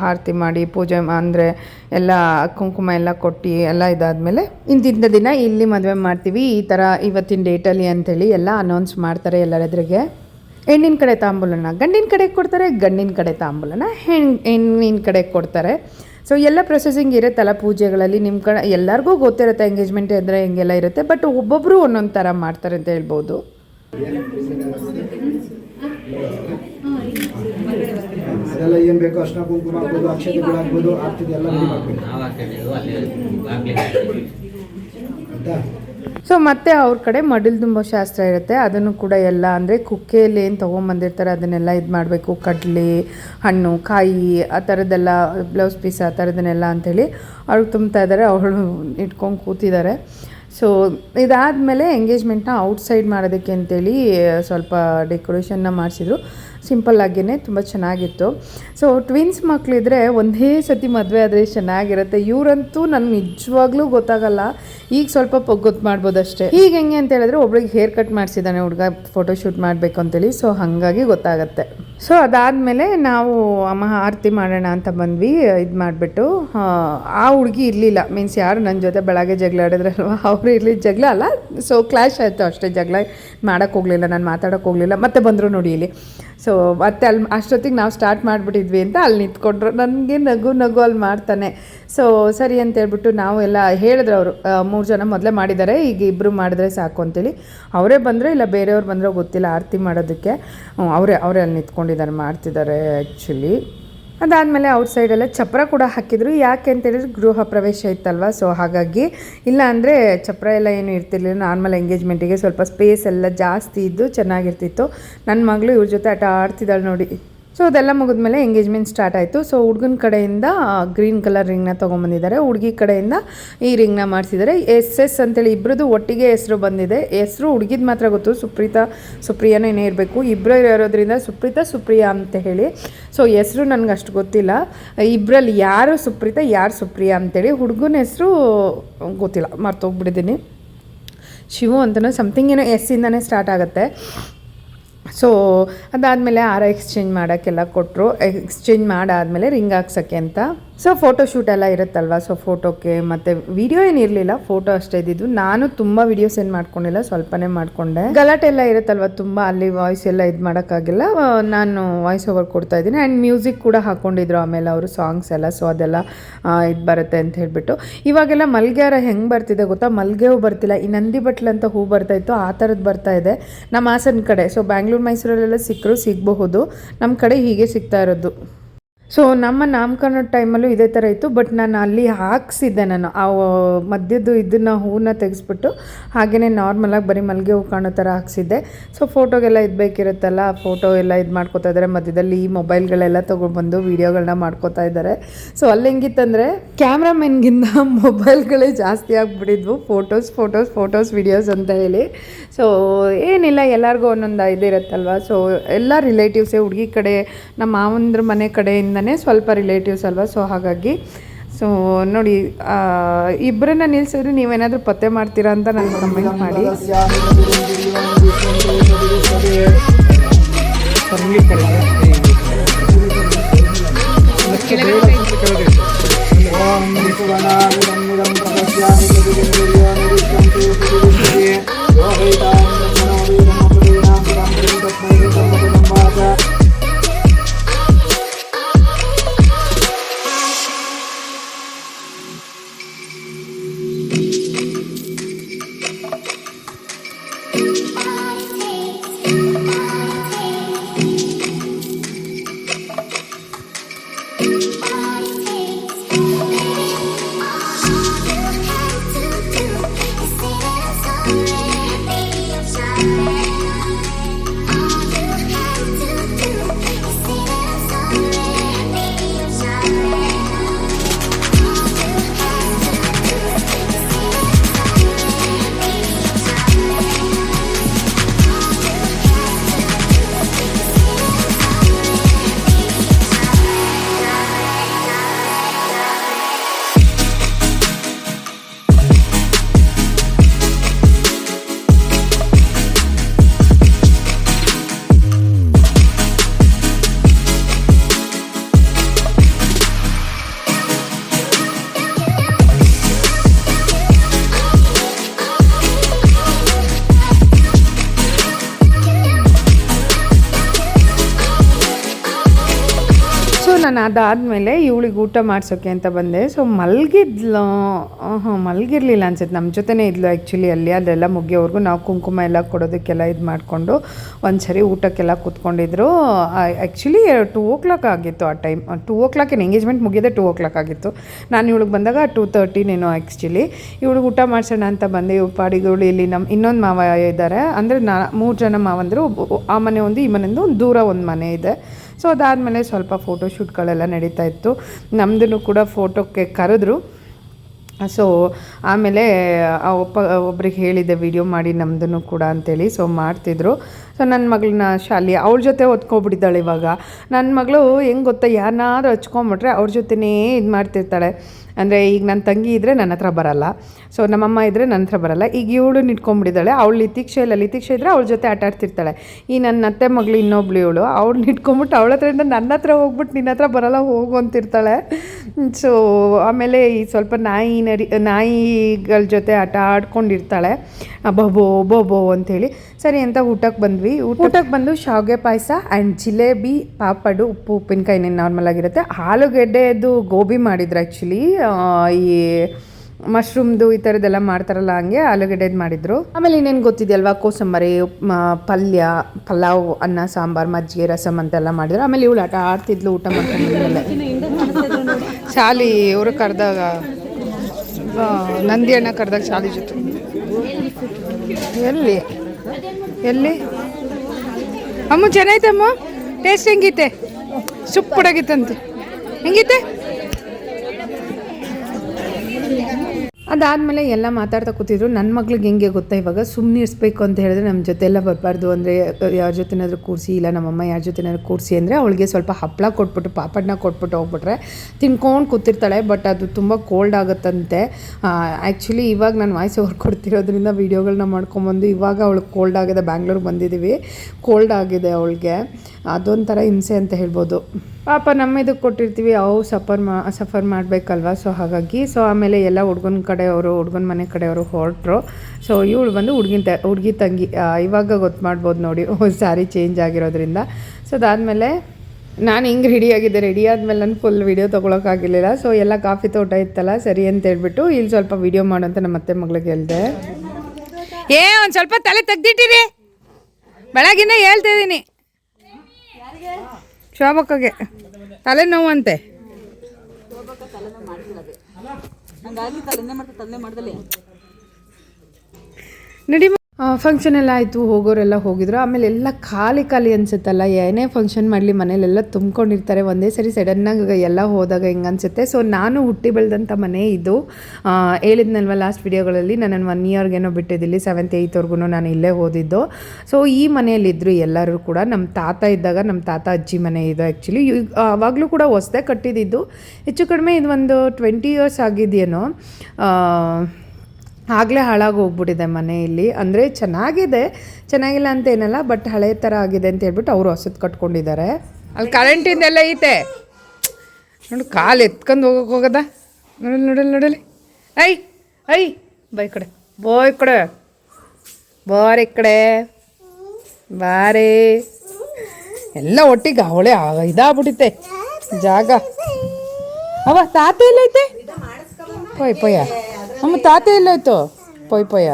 ಆರತಿ ಮಾಡಿ ಪೂಜೆ ಅಂದರೆ ಎಲ್ಲ ಕುಂಕುಮ ಎಲ್ಲ ಕೊಟ್ಟು ಎಲ್ಲ ಇದಾದಮೇಲೆ ಇಂತಿಂಥ ದಿನ ಇಲ್ಲಿ ಮದುವೆ ಮಾಡ್ತೀವಿ. ಈ ಥರ ಇವತ್ತಿನ ಡೇಟಲ್ಲಿ ಅಂತೇಳಿ ಎಲ್ಲ ಅನೌನ್ಸ್ ಮಾಡ್ತಾರೆ ಎಲ್ಲರೆದ್ರಿಗೆ ಹೆಣ್ಣಿನ ಕಡೆ ತಾಂಬೂಲನ ಗಂಡಿನ ಕಡೆ ಕೊಡ್ತಾರೆ ಗಂಡಿನ ಕಡೆ ತಾಂಬೂಲನ ಹೆಣ್ಣು ಹೆಣ್ಣಿನ ಕಡೆ ಕೊಡ್ತಾರೆ. ಸೊ ಎಲ್ಲ ಪ್ರೊಸೆಸಿಂಗ್ ಇರುತ್ತಲ್ಲ ಪೂಜೆಗಳಲ್ಲಿ ನಿಮ್ಮ ಕಡೆ ಎಲ್ಲರಿಗೂ ಗೊತ್ತಿರುತ್ತೆ ಎಂಗೇಜ್ಮೆಂಟ್ ಅಂದರೆ ಹೆಂಗೆಲ್ಲ ಇರುತ್ತೆ ಬಟ್ ಒಬ್ಬೊಬ್ಬರು ಒಂದೊಂದು ಥರ ಮಾಡ್ತಾರೆ ಅಂತ ಹೇಳ್ಬೋದು. ಅದೆಲ್ಲ ಏನು ಬೇಕೋ ಅರ್ಶಿನ ಕುಂಕುಮ ಹಾಕ್ಬೋದು ಅಕ್ಷತೆಗಳು ಹಾಕ್ಬೋದು ಆಗ್ತದೆ ಎಲ್ಲ ರೆಡಿ ಮಾಡ್ಬೇಕು ಆಯ್ತಾ? ಸೊ ಮತ್ತೆ ಅವ್ರ ಕಡೆ ಮಡಿಲ್ ತುಂಬೋ ಶಾಸ್ತ್ರ ಇರುತ್ತೆ. ಅದನ್ನು ಕೂಡ ಎಲ್ಲ ಅಂದರೆ ಕುಕ್ಕೆಯಲ್ಲಿ ಏನು ತೊಗೊಂಬಂದಿರ್ತಾರೆ, ಅದನ್ನೆಲ್ಲ ಇದು ಮಾಡಬೇಕು. ಕಡಲೆ, ಹಣ್ಣು, ಕಾಯಿ, ಆ ಥರದ್ದೆಲ್ಲ ಬ್ಲೌಸ್ ಪೀಸ್ ಆ ಥರದನ್ನೆಲ್ಲ ಅಂಥೇಳಿ ಅವ್ರಿಗೆ ತುಂಬ್ತಾ ಇದ್ದಾರೆ ಅವಳು ಇಟ್ಕೊಂಡು ಕೂತಿದ್ದಾರೆ ಸೊ ಇದಾದಮೇಲೆ ಎಂಗೇಜ್ಮೆಂಟ್ನ ಔಟ್ಸೈಡ್ ಮಾಡೋದಕ್ಕೆ ಅಂತೇಳಿ ಸ್ವಲ್ಪ ಡೆಕೋರೇಷನ್ನ ಮಾಡಿಸಿದ್ರು. ಸಿಂಪಲ್ ಆಗಿಯೇ ತುಂಬ ಚೆನ್ನಾಗಿತ್ತು. ಸೊ ಟ್ವಿನ್ಸ್ ಮಕ್ಕಳಿದ್ರೆ ಒಂದೇ ಸತಿ ಮದುವೆ ಆದರೆ ಚೆನ್ನಾಗಿರುತ್ತೆ. ಇವರಂತೂ ನನಗೆ ನಿಜವಾಗ್ಲೂ ಗೊತ್ತಾಗಲ್ಲ. ಈಗ ಸ್ವಲ್ಪ ಗೊತ್ತು ಮಾಡ್ಬೋದು ಅಷ್ಟೇ ಈಗ ಹೆಂಗೆ ಅಂತ ಹೇಳಿದ್ರೆ ಒಬ್ಳಿಗೆ ಹೇರ್ ಕಟ್ ಮಾಡಿಸಿದ್ದಾನೆ, ಹುಡುಗ ಫೋಟೋಶೂಟ್ ಮಾಡಬೇಕು ಅಂತೇಳಿ ಸೊ ಹಾಗಾಗಿ ಗೊತ್ತಾಗತ್ತೆ. ಸೊ ಅದಾದಮೇಲೆ ನಾವು ಅಮ್ಮ ಆರತಿ ಮಾಡೋಣ ಅಂತ ಬಂದ್ವಿ. ಇದು ಮಾಡಿಬಿಟ್ಟು, ಆ ಹುಡುಗಿ ಇರಲಿಲ್ಲ. ಮೀನ್ಸ್ ಯಾರು ನನ್ನ ಜೊತೆ ಬೆಳಗ್ಗೆ ಜಗಳ ಆಡಿದ್ರಲ್ವ, ಅವ್ರು ಇರಲಿ ಜಗಳ ಅಲ್ಲ. ಸೊ ಕ್ಲಾಶ್ ಆಯಿತು ಅಷ್ಟೇ ಜಗಳ. ಮಾಡೋಕ್ಕೋಗ್ಲಿಲ್ಲ ನಾನು ಮಾತಾಡೋಕ್ಕೆ ಹೋಗಲಿಲ್ಲ. ಮತ್ತೆ ಬಂದರು ನೋಡಿ ಇಲ್ಲಿ. ಸೊ ಮತ್ತೆ ಅಲ್ಲಿ ಅಷ್ಟೊತ್ತಿಗೆ ನಾವು ಸ್ಟಾರ್ಟ್ ಮಾಡಿಬಿಟ್ಟಿದ್ವಿ ಅಂತ ಅಲ್ಲಿ ನಿಂತ್ಕೊಂಡ್ರು. ನನಗೆ ನಗು ನಗು ಅಲ್ಲಿ ಮಾಡ್ತಾನೆ. ಸೊ ಸರಿ ಅಂತ ಹೇಳ್ಬಿಟ್ಟು ನಾವು ಎಲ್ಲ ಹೇಳಿದ್ರು ಅವರು. ಮೂರು ಜನ ಮೊದಲೇ ಮಾಡಿದ್ದಾರೆ. ಈಗ ಇಬ್ಬರು ಮಾಡಿದ್ರೆ ಸಾಕು ಅಂತೇಳಿ. ಅವರೇ ಬಂದರೆ, ಇಲ್ಲ ಬೇರೆಯವ್ರು ಬಂದರೆ ಗೊತ್ತಿಲ್ಲ, ಆರತಿ ಮಾಡೋದಕ್ಕೆ. ಅವರೇ ಅವರೇ ಅಲ್ಲಿ ನಿಂತ್ಕೊಂಡಿದ್ದಾರೆ, ಮಾಡ್ತಿದ್ದಾರೆ ಆ್ಯಕ್ಚುಲಿ ಅದಾದಮೇಲೆ ಔಟ್ ಸೈಡೆಲ್ಲ ಚಪ್ರ ಕೂಡ ಹಾಕಿದ್ರು. ಯಾಕೆ ಅಂತೇಳಿದ್ರೆ ಗೃಹ ಪ್ರವೇಶ ಇತ್ತಲ್ವ? ಸೊ ಹಾಗಾಗಿ ಇಲ್ಲ ಅಂದರೆ ಚಪ್ರ ಎಲ್ಲ ಏನು ಇರ್ತಿರ್ಲಿಲ್ಲ. ನಾರ್ಮಲ್ ಎಂಗೇಜ್ಮೆಂಟಿಗೆ ಸ್ವಲ್ಪ ಸ್ಪೇಸ್ ಎಲ್ಲ ಜಾಸ್ತಿ ಇದ್ದು ಚೆನ್ನಾಗಿರ್ತಿತ್ತು. ನನ್ನ ಮಗಳು ಇವ್ರ ಜೊತೆ ಆಟ ಆಡ್ತಿದ್ದಾಳೆ ನೋಡಿ. ಸೊ ಅದೆಲ್ಲ ಮುಗಿದ್ಮೇಲೆ ಎಂಗೇಜ್ಮೆಂಟ್ ಸ್ಟಾರ್ಟ್ ಆಯಿತು. ಸೊ ಹುಡುಗನ ಕಡೆಯಿಂದ ಗ್ರೀನ್ ಕಲರ್ ರಿಂಗ್ನ ತೊಗೊಂಬಂದಿದ್ದಾರೆ. ಹುಡುಗಿ ಕಡೆಯಿಂದ ಈ ರಿಂಗ್ನ ಮಾಡಿಸಿದ್ದಾರೆ. ಎಸ್ ಎಸ್ ಅಂತೇಳಿ ಇಬ್ಬರದು ಒಟ್ಟಿಗೆ ಹೆಸರು ಬಂದಿದೆ. ಹೆಸರು ಹುಡುಗಿದ್ ಮಾತ್ರ ಗೊತ್ತು. ಸುಪ್ರೀತಾ, ಸುಪ್ರಿಯಾನೇ ಇರಬೇಕು. ಇಬ್ಬರು ಇರೋದ್ರಿಂದ ಸುಪ್ರೀತಾ, ಸುಪ್ರಿಯಾ ಅಂತ ಹೇಳಿ. ಸೊ ಹೆಸರು ನನಗೆ ಅಷ್ಟು ಗೊತ್ತಿಲ್ಲ. ಇಬ್ಬರಲ್ಲಿ ಯಾರು ಸುಪ್ರೀತಾ, ಯಾರು ಸುಪ್ರಿಯಾ ಅಂತೇಳಿ ಹುಡುಗನ ಹೆಸರು ಗೊತ್ತಿಲ್ಲ. ಮರ್ತೋಗ್ಬಿಟ್ಟಿದ್ದೀನಿ. ಶಿವು ಅಂತಲೂ ಸಮಥಿಂಗ್ ಏನೋ ಎಸ್ಸಿಂದನೇ ಸ್ಟಾರ್ಟ್ ಆಗುತ್ತೆ. ಸೊ ಅದಾದಮೇಲೆ ಆರ ಎಕ್ಸ್ಚೇಂಜ್ ಮಾಡೋಕ್ಕೆಲ್ಲ ಕೊಟ್ಟರು ಎಕ್ಸ್ಚೇಂಜ್ ಮಾಡಾದಮೇಲೆ ರಿಂಗ್ ಹಾಕ್ಸೋಕ್ಕೆ ಅಂತ ಸೊ ಫೋಟೋ ಶೂಟ್ ಎಲ್ಲ ಇರುತ್ತಲ್ವ? ಸೊ ಫೋಟೋಕ್ಕೆ ಮತ್ತು ವಿಡಿಯೋ ಏನಿರಲಿಲ್ಲ ಫೋಟೋ ಅಷ್ಟೇ ಇದ್ದಿದ್ದು. ನಾನು ತುಂಬ ವಿಡಿಯೋಸ್ ಏನು ಮಾಡ್ಕೊಂಡಿಲ್ಲ. ಸ್ವಲ್ಪನೇ ಮಾಡಿಕೊಂಡೆ. ಗಲಾಟೆ ಎಲ್ಲ ಇರುತ್ತಲ್ವ? ತುಂಬ ಅಲ್ಲಿ ವಾಯ್ಸ್ ಎಲ್ಲ ಇದು ಮಾಡೋಕ್ಕಾಗಿಲ್ಲ. ನಾನು ವಾಯ್ಸ್ ಓವರ್ ಕೊಡ್ತಾ ಇದ್ದೀನಿ. ಆ್ಯಂಡ್ ಮ್ಯೂಸಿಕ್ ಕೂಡ ಹಾಕ್ಕೊಂಡಿದ್ರು ಆಮೇಲೆ ಅವರು ಸಾಂಗ್ಸ್ ಎಲ್ಲ. ಸೊ ಅದೆಲ್ಲ ಇದು ಬರುತ್ತೆ ಅಂತ ಹೇಳಿಬಿಟ್ಟು. ಇವಾಗೆಲ್ಲ ಮಲ್ಗೆ ಹಾರ ಹೆಂಗೆ ಬರ್ತಿದೆ ಗೊತ್ತಾ? ಮಲ್ಗೆ ಹೂ ಬರ್ತಿಲ್ಲ. ಈ ನಂದಿ ಬಟ್ಲು ಅಂತ ಹೂ ಬರ್ತಾ ಇತ್ತು. ಆ ಥರದ್ದು ಬರ್ತಾ ಇದೆ. ನಮ್ಮ ಹಾಸನ ಕಡೆ. ಸೊ ಬ್ಯಾಂಗ್ಳೂರು ಮೈಸೂರಲ್ಲೆಲ್ಲ ಸಿಕ್ಕರು ಸಿಗಬಹುದು. ನಮ್ಮ ಕಡೆ ಹೀಗೆ ಸಿಗ್ತಾ ಇರೋದು. ಸೊ ನಮ್ಮ ನಾಮಕರಣ ಟೈಮಲ್ಲೂ ಇದೇ ಥರ ಇತ್ತು ಬಟ್ ನಾನು ಅಲ್ಲಿ ಹಾಕ್ಸಿದ್ದೆ ನಾನು. ಆ ಮಧ್ಯದ್ದು ಇದನ್ನು ಹೂವನ್ನ ತೆಗೆಸ್ಬಿಟ್ಟು ಹಾಗೆಯೇ ನಾರ್ಮಲಾಗಿ ಬರೀ ಮಲ್ಲಿಗೆ ಹೂ ಕಾಣೋ ಥರ ಹಾಕ್ಸಿದ್ದೆ. ಸೊ ಫೋಟೋಗೆಲ್ಲ ಇದು ಬೇಕಿರುತ್ತಲ್ಲ ಫೋಟೋ ಎಲ್ಲ ಇದು ಮಾಡ್ಕೋತಾ ಇದ್ದಾರೆ ಮಧ್ಯದಲ್ಲಿ ಈ ಮೊಬೈಲ್ಗಳೆಲ್ಲ ತೊಗೊಂಡ್ಬಂದು ವೀಡಿಯೋಗಳನ್ನ ಮಾಡ್ಕೋತಾ ಇದ್ದಾರೆ ಸೊ ಅಲ್ಲಿ ಹೆಂಗಿತ್ತಂದರೆ ಕ್ಯಾಮ್ರಾಮೆನ್ಗಿಂತ ಮೊಬೈಲ್ಗಳೇ ಜಾಸ್ತಿ ಆಗಿಬಿಟ್ಟಿದ್ವು. ಫೋಟೋಸ್ ಫೋಟೋಸ್ ಫೋಟೋಸ್ ವಿಡಿಯೋಸ್ ಅಂತ ಹೇಳಿ. ಸೊ ಏನಿಲ್ಲ, ಎಲ್ಲರಿಗೂ ಒಂದೊಂದು ಇದಿರುತ್ತಲ್ವ ಸೊ ಎಲ್ಲ ರಿಲೇಟಿವ್ಸೇ ಹುಡುಗಿ ಕಡೆ, ನಮ್ಮ ಮಾವಂದ್ರ ಮನೆ ಕಡೆಯಿಂದನೇ ಸ್ವಲ್ಪ ರಿಲೇಟಿವ್ಸ್ ಅಲ್ವಾ? ಸೊ ಹಾಗಾಗಿ ಸೊ ನೋಡಿ ಇಬ್ಬರನ್ನ ನಿಲ್ಸಿದ್ರೆ ನೀವೇನಾದರೂ ಪತ್ತೆ ಮಾಡ್ತೀರಾ ಅಂತ ನಾನು ಕಮೆಂಟ್ ಮಾಡಿ. ಅದಾದಮೇಲೆ ಇವಳಿಗೆ ಊಟ ಮಾಡಿಸೋಕೆ ಅಂತ ಬಂದೆ. ಸೊ ಮಲಗಿದ್ಲು. ಹಾಂ ಮಲಗಿರ್ಲಿಲ್ಲ ಅನ್ಸುತ್ತೆ. ನಮ್ಮ ಜೊತೆನೇ ಇದ್ಲು ಆ್ಯಕ್ಚುಲಿ ಅಲ್ಲಿ. ಅದೆಲ್ಲ ಮುಗಿಯೋವರೆಗೂ ನಾವು ಕುಂಕುಮ ಎಲ್ಲ ಕೊಡೋದಕ್ಕೆಲ್ಲ ಇದು ಮಾಡಿಕೊಂಡು ಒಂದು ಸರಿ ಊಟಕ್ಕೆಲ್ಲ ಕೂತ್ಕೊಂಡಿದ್ರು. ಆ್ಯಕ್ಚುಲಿ ಟೂ ಓ ಕ್ಲಾಕ್ ಆಗಿತ್ತು ಆ ಟೈಮ್ ಟೂ ಓ ಕ್ಲಾಕ್ ಏನು ಎಂಗೇಜ್ಮೆಂಟ್ ಮುಗಿಯೋದೇ ಟೂ ಓ ಕ್ಲಾಕ್ ಆಗಿತ್ತು. ನಾನು ಇವಳಿಗೆ ಬಂದಾಗ ಟೂ ತರ್ಟಿನೇನೋ ಆ್ಯಕ್ಚುಲಿ ಇವಳಿಗೆ ಊಟ ಮಾಡಿಸೋಣ ಅಂತ ಬಂದೆ. ಇವ್ ಪಾಡಿಗಳು ಇಲ್ಲಿ ನಮ್ಮ ಇನ್ನೊಂದು ಮಾವ ಇದ್ದಾರೆ. ಅಂದರೆ ನಾ, ಮೂರು ಜನ ಮಾವಂದರು. ಆ ಮನೆ ಒಂದು, ಈ ಮನೆಯಿಂದ ಒಂದು ದೂರ ಒಂದು ಮನೆ ಇದೆ. ಸೊ ಅದಾದಮೇಲೆ ಸ್ವಲ್ಪ ಫೋಟೋಶೂಟ್ಗಳೆಲ್ಲ ನಡೀತಾ ಇತ್ತು. ನಮ್ಮದನ್ನು ಕೂಡ ಫೋಟೋಕ್ಕೆ ಕರೆದ್ರು. ಸೊ ಆಮೇಲೆ ಒಪ್ಪ, ಒಬ್ರಿಗೆ ಹೇಳಿದ್ದೆ, ವಿಡಿಯೋ ಮಾಡಿ ನಮ್ಮದನ್ನು ಕೂಡ ಅಂತೇಳಿ. ಸೊ ಮಾಡ್ತಿದ್ರು. ಸೊ ನನ್ನ ಮಗಳನ್ನ ಶಾಲೆ ಅವ್ರ ಜೊತೆ ಹೊತ್ಕೊಬಿಟ್ಟಿದ್ದಾಳೆ ಇವಾಗ. ನನ್ನ ಮಗಳು ಹೆಂಗೆ ಗೊತ್ತಾ ಯಾರನ್ನಾದ್ರೂ ಹಚ್ಕೊಂಬಿಟ್ರೆ ಅವ್ರ ಜೊತೆನೇ ಇದು ಮಾಡ್ತಿರ್ತಾಳೆ ಅಂದರೆ ಈಗ ನನ್ನ ತಂಗಿ ಇದ್ದರೆ ನನ್ನ ಹತ್ರ ಬರಲ್ಲ. ಸೊ ನಮ್ಮಮ್ಮ ಇದ್ದರೆ ನನ್ನ ಹತ್ರ ಬರಲ್ಲ. ಈಗ ಇವಳು ನಿಟ್ಕೊಂಡ್ಬಿಟ್ಟಿದ್ದಾಳೆ ಅವಳು ಲಿತಿಕ್ಷೆ ಇಲ್ಲ ಲಿತೀಕ್ಷೆ ಇದ್ದರೆ ಅವಳ ಜೊತೆ ಆಟ ಆಡ್ತಿರ್ತಾಳೆ. ಈ ನನ್ನ ಅತ್ತೆ ಮಗಳು ಇನ್ನೊಬ್ಳು ಇವಳು, ಅವಳು ನಿಟ್ಕೊಂಬಿಟ್ಟು ಅವಳ ಹತ್ರದಿಂದ ನನ್ನ ಹತ್ರ ಹೋಗ್ಬಿಟ್ಟು ನಿನ್ನ ಹತ್ರ ಬರಲ್ಲ, ಹೋಗು ಅಂತಿರ್ತಾಳೆ. ಸೊ ಆಮೇಲೆ ಈ ಸ್ವಲ್ಪ ನಾಯಿ ನರಿ, ನಾಯಿಗಳ ಜೊತೆ ಆಟ ಆಡ್ಕೊಂಡಿರ್ತಾಳೆ. ಬೊಬೋ ಬೊಬೋ ಅಂಥೇಳಿ. ಸರಿ ಅಂತ ಊಟಕ್ಕೆ ಬಂದ್ವಿ. ಊಟಕ್ಕೆ ಬಂದು ಶಾವಿಗೆ ಪಾಯಸ ಆ್ಯಂಡ್ ಜಿಲೇಬಿ ಪಾಪಡು ಉಪ್ಪು ಉಪ್ಪಿನಕಾಯಿ ನಾರ್ಮಲ್ ಆಗಿರುತ್ತೆ. ಆಲೂಗೆಡ್ಡೆದು ಗೋಬಿ ಮಾಡಿದ್ರು ಆ್ಯಕ್ಚುಲಿ ಈ ಮಶ್ರೂಮ್ದು ಈ ಥರದ್ದೆಲ್ಲ ಮಾಡ್ತಾರಲ್ಲ ಹಂಗೆ ಆಲೂಗಡ್ಡೆದು ಮಾಡಿದ್ರು. ಆಮೇಲೆ ಇನ್ನೇನು ಗೊತ್ತಿದೆಯಲ್ವಾ? ಕೋಸಂಬರಿ ಪಲ್ಯ ಪಲಾವ್ ಅನ್ನ ಸಾಂಬಾರು ಮಜ್ಜಿಗೆ ರಸಮ್ ಅಂತೆಲ್ಲ ಮಾಡಿದ್ರು. ಆಮೇಲೆ ಇವಳು ಆಟ ಆಡ್ತಿದ್ಲು ಊಟ ಮಾಡ್ಕೊಂಡ್ಮೇಲೆ ಶಾಲಿ ಇವರು ಕರೆದಾಗ ನಂದಿ ಅಣ್ಣ ಕರೆದಾಗ ಶಾಲಿ ಜೊತೆ. ಎಲ್ಲಿ? ಎಲ್ಲಿ? ಅಮ್ಮ ಚೆನ್ನಾಯ್ತಮ್ಮ? ಟೇಸ್ಟ್ ಹೆಂಗೈತೆ? ಸೂಪರಾಗಿತ್ತಂತೆ. ಹೆಂಗಿತ್ತೆ ಅದಾದಮೇಲೆ ಎಲ್ಲ ಮಾತಾಡ್ತಾ ಕೂತಿದ್ರು. ನನ್ನ ಮಗ್ಳಿಗೆ ಹೆಂಗೆ ಗೊತ್ತಾ ಇವಾಗ? ಸುಮ್ಮನೆ ಇರಿಸ್ಬೇಕು ಅಂತ ಹೇಳಿದ್ರೆ ನಮ್ಮ ಜೊತೆ ಎಲ್ಲ ಬರಬಾರ್ದು. ಅಂದರೆ ಯಾರ ಜೊತೆನಾದ್ರೂ ಕೂರಿಸಿ, ಇಲ್ಲ ನಮ್ಮಮ್ಮ ಯಾರ ಜೊತೆನಾದ್ರೂ ಕೂರಿಸಿ ಅಂದರೆ ಅವಳಿಗೆ ಸ್ವಲ್ಪ ಹಪ್ಪಳ ಕೊಟ್ಬಿಟ್ಟು, ಪಾಪಡ್ನ ಕೊಟ್ಬಿಟ್ಟು ಹೋಗ್ಬಿಟ್ರೆ ತಿನ್ಕೊಂಡು ಕೂತಿರ್ತಾಳೆ. ಬಟ್ ಅದು ತುಂಬ ಕೋಲ್ಡ್ ಆಗುತ್ತಂತೆ. ಆ್ಯಕ್ಚುಲಿ ಇವಾಗ ನಾನು ವಾಯ್ಸ್ ಓವರ್ ಕೊಡ್ತಿರೋದ್ರಿಂದ ವೀಡಿಯೋಗಳನ್ನ ಮಾಡ್ಕೊಂಬಂದು ಇವಾಗ ಅವಳು ಕೋಲ್ಡ್ ಆಗಿದೆ. ಬ್ಯಾಂಗ್ಳೂರಿಗೆ ಬಂದಿದ್ದೀವಿ ಕೋಲ್ಡ್ ಆಗಿದೆ ಅವಳಿಗೆ. ಅದೊಂಥರ ಹಿಂಸೆ ಅಂತ ಹೇಳ್ಬೋದು. ಪಾಪ ನಮ್ಮ ಇದಕ್ಕೆ ಕೊಟ್ಟಿರ್ತೀವಿ, ಅವು ಸಫರ್ ಮಾ, ಸಫರ್ ಮಾಡಬೇಕಲ್ವ? ಸೊ ಹಾಗಾಗಿ ಸೊ ಆಮೇಲೆ ಎಲ್ಲ ಹುಡ್ಗನ ಕಡೆಯವರು ಹುಡ್ಗನ ಮನೆ ಕಡೆಯವರು ಹೊರಟ್ರು. ಸೊ ಇವಳು ಬಂದು ಹುಡ್ಗಿನ ತ, ಹುಡುಗಿ ತಂಗಿ ಇವಾಗ ಗೊತ್ತು ಮಾಡ್ಬೋದು ನೋಡಿ ಸ್ಯಾರಿ ಚೇಂಜ್ ಆಗಿರೋದ್ರಿಂದ. ಸೊ ಅದಾದಮೇಲೆ ನಾನು ಹಿಂಗೆ ರೆಡಿಯಾಗಿದ್ದೆ ರೆಡಿ ಆದಮೇಲೆ ನಾನು ಫುಲ್ ವೀಡಿಯೋ ತೊಗೊಳಕ್ಕಾಗಿರಲಿಲ್ಲ ಸೊ ಎಲ್ಲ ಕಾಫಿ ತೋಟ ಇತ್ತಲ್ಲ, ಸರಿ ಅಂತ ಹೇಳ್ಬಿಟ್ಟು ಇಲ್ಲಿ ಸ್ವಲ್ಪ ವೀಡಿಯೋ ಮಾಡು ಅಂತ ನಮ್ಮ ಅತ್ತೆ ಮಗಳಿಗೆ ಹೇಳಿದೆ. ಏ, ಒಂದು ಸ್ವಲ್ಪ ತಲೆ ತೆಗ್ದಿಟ್ಟಿರಿ. ಬೆಳಗಿನ ಹೇಳ್ತಾ ಇದ್ದೀನಿ. ಶೋಭಕ್ಕಗೆ. ತಲೆನೋವಂತೆ. ನಡಿ ಫಂಕ್ಷನ್ ಎಲ್ಲ ಆಯಿತು, ಹೋಗೋರೆಲ್ಲ ಹೋಗಿದ್ರು. ಆಮೇಲೆ ಎಲ್ಲ ಖಾಲಿ ಖಾಲಿ ಅನಿಸುತ್ತಲ್ಲ, ಏನೇ ಫಂಕ್ಷನ್ ಮಾಡಲಿ ಮನೇಲೆಲ್ಲ ತುಂಬ್ಕೊಂಡಿರ್ತಾರೆ. ಒಂದೇ ಸರಿ ಸಡನ್ನಾಗಿ ಎಲ್ಲ ಹೋದಾಗ ಹಿಂಗೆ ಅನಿಸುತ್ತೆ? ಸೊ ನಾನು ಹುಟ್ಟಿ ಬೆಳೆದಂಥ ಮನೆ ಇದು. ಹೇಳಿದ್ನಲ್ವ ಲಾಸ್ಟ್ ವಿಡಿಯೋಗಳಲ್ಲಿ ನಾನು ಒನ್ ಇಯರ್ಗೇನೋ ಬಿಟ್ಟಿದ್ದಿಲ್ಲಿ ಸೆವೆಂತ್ ಏಯ್ತ್ವರೆಗೂ ನಾನು ಇಲ್ಲೇ ಓದಿದ್ದು. ಸೊ ಈ ಮನೆಯಲ್ಲಿದ್ದರು ಎಲ್ಲರೂ ಕೂಡ ನಮ್ಮ ತಾತ ಇದ್ದಾಗ ನಮ್ಮ ತಾತ ಅಜ್ಜಿ ಮನೆ ಇದು ಆ್ಯಕ್ಚುಲಿ ಆವಾಗಲೂ ಕೂಡ ಹೊಸದೇ ಕಟ್ಟಿದ್ದು. ಹೆಚ್ಚು ಕಡಿಮೆ ಇದು ಒಂದು ಟ್ವೆಂಟಿ ಇಯರ್ಸ್ ಆಗಿದೆಯೇನೋ. ಆಗಲೇ ಹಾಳಾಗಿ ಹೋಗ್ಬಿಟ್ಟಿದೆ ಮನೆಯಲ್ಲಿ. ಅಂದರೆ ಚೆನ್ನಾಗಿದೆ, ಚೆನ್ನಾಗಿಲ್ಲ ಅಂತ ಏನಲ್ಲ ಬಟ್ ಹಳೆ ಥರ ಆಗಿದೆ ಅಂತ ಹೇಳ್ಬಿಟ್ಟು ಅವರು ಹೊಸದು ಕಟ್ಕೊಂಡಿದ್ದಾರೆ. ಅಲ್ಲಿ ಕರೆಂಟಿಂದೆಲ್ಲ ಐತೆ. ನೋಡಿ, ಕಾಲು ಎತ್ಕೊಂಡು ಹೋಗೋಕೆ ಹೋಗದ? ನೋಡಲಿ ನೋಡಲಿ ನೋಡಲಿ ಐ ಐ ಬಾಯ್ ಕಡೆ. ಬೋಯ್ ಕಡೆ. ಬಾರಿ ಕಡೆ. ಬಾರಿ ಎಲ್ಲ ಒಟ್ಟಿಗೆ ಅವಳೆ ಇದಾಗ್ಬಿಟ್ಟಿತ್ತೆ. ಜಾಗ. ಅವ, ತಾತ ಎಲ್ಲೈತೆ? ಪೊಯ್ ಪೊಯ್ಯ ಅಮ್ಮ ತಾತ ಎಲ್ಲೋಯ್ತು ಪೊಯ್ ಪೊಯ್ಯ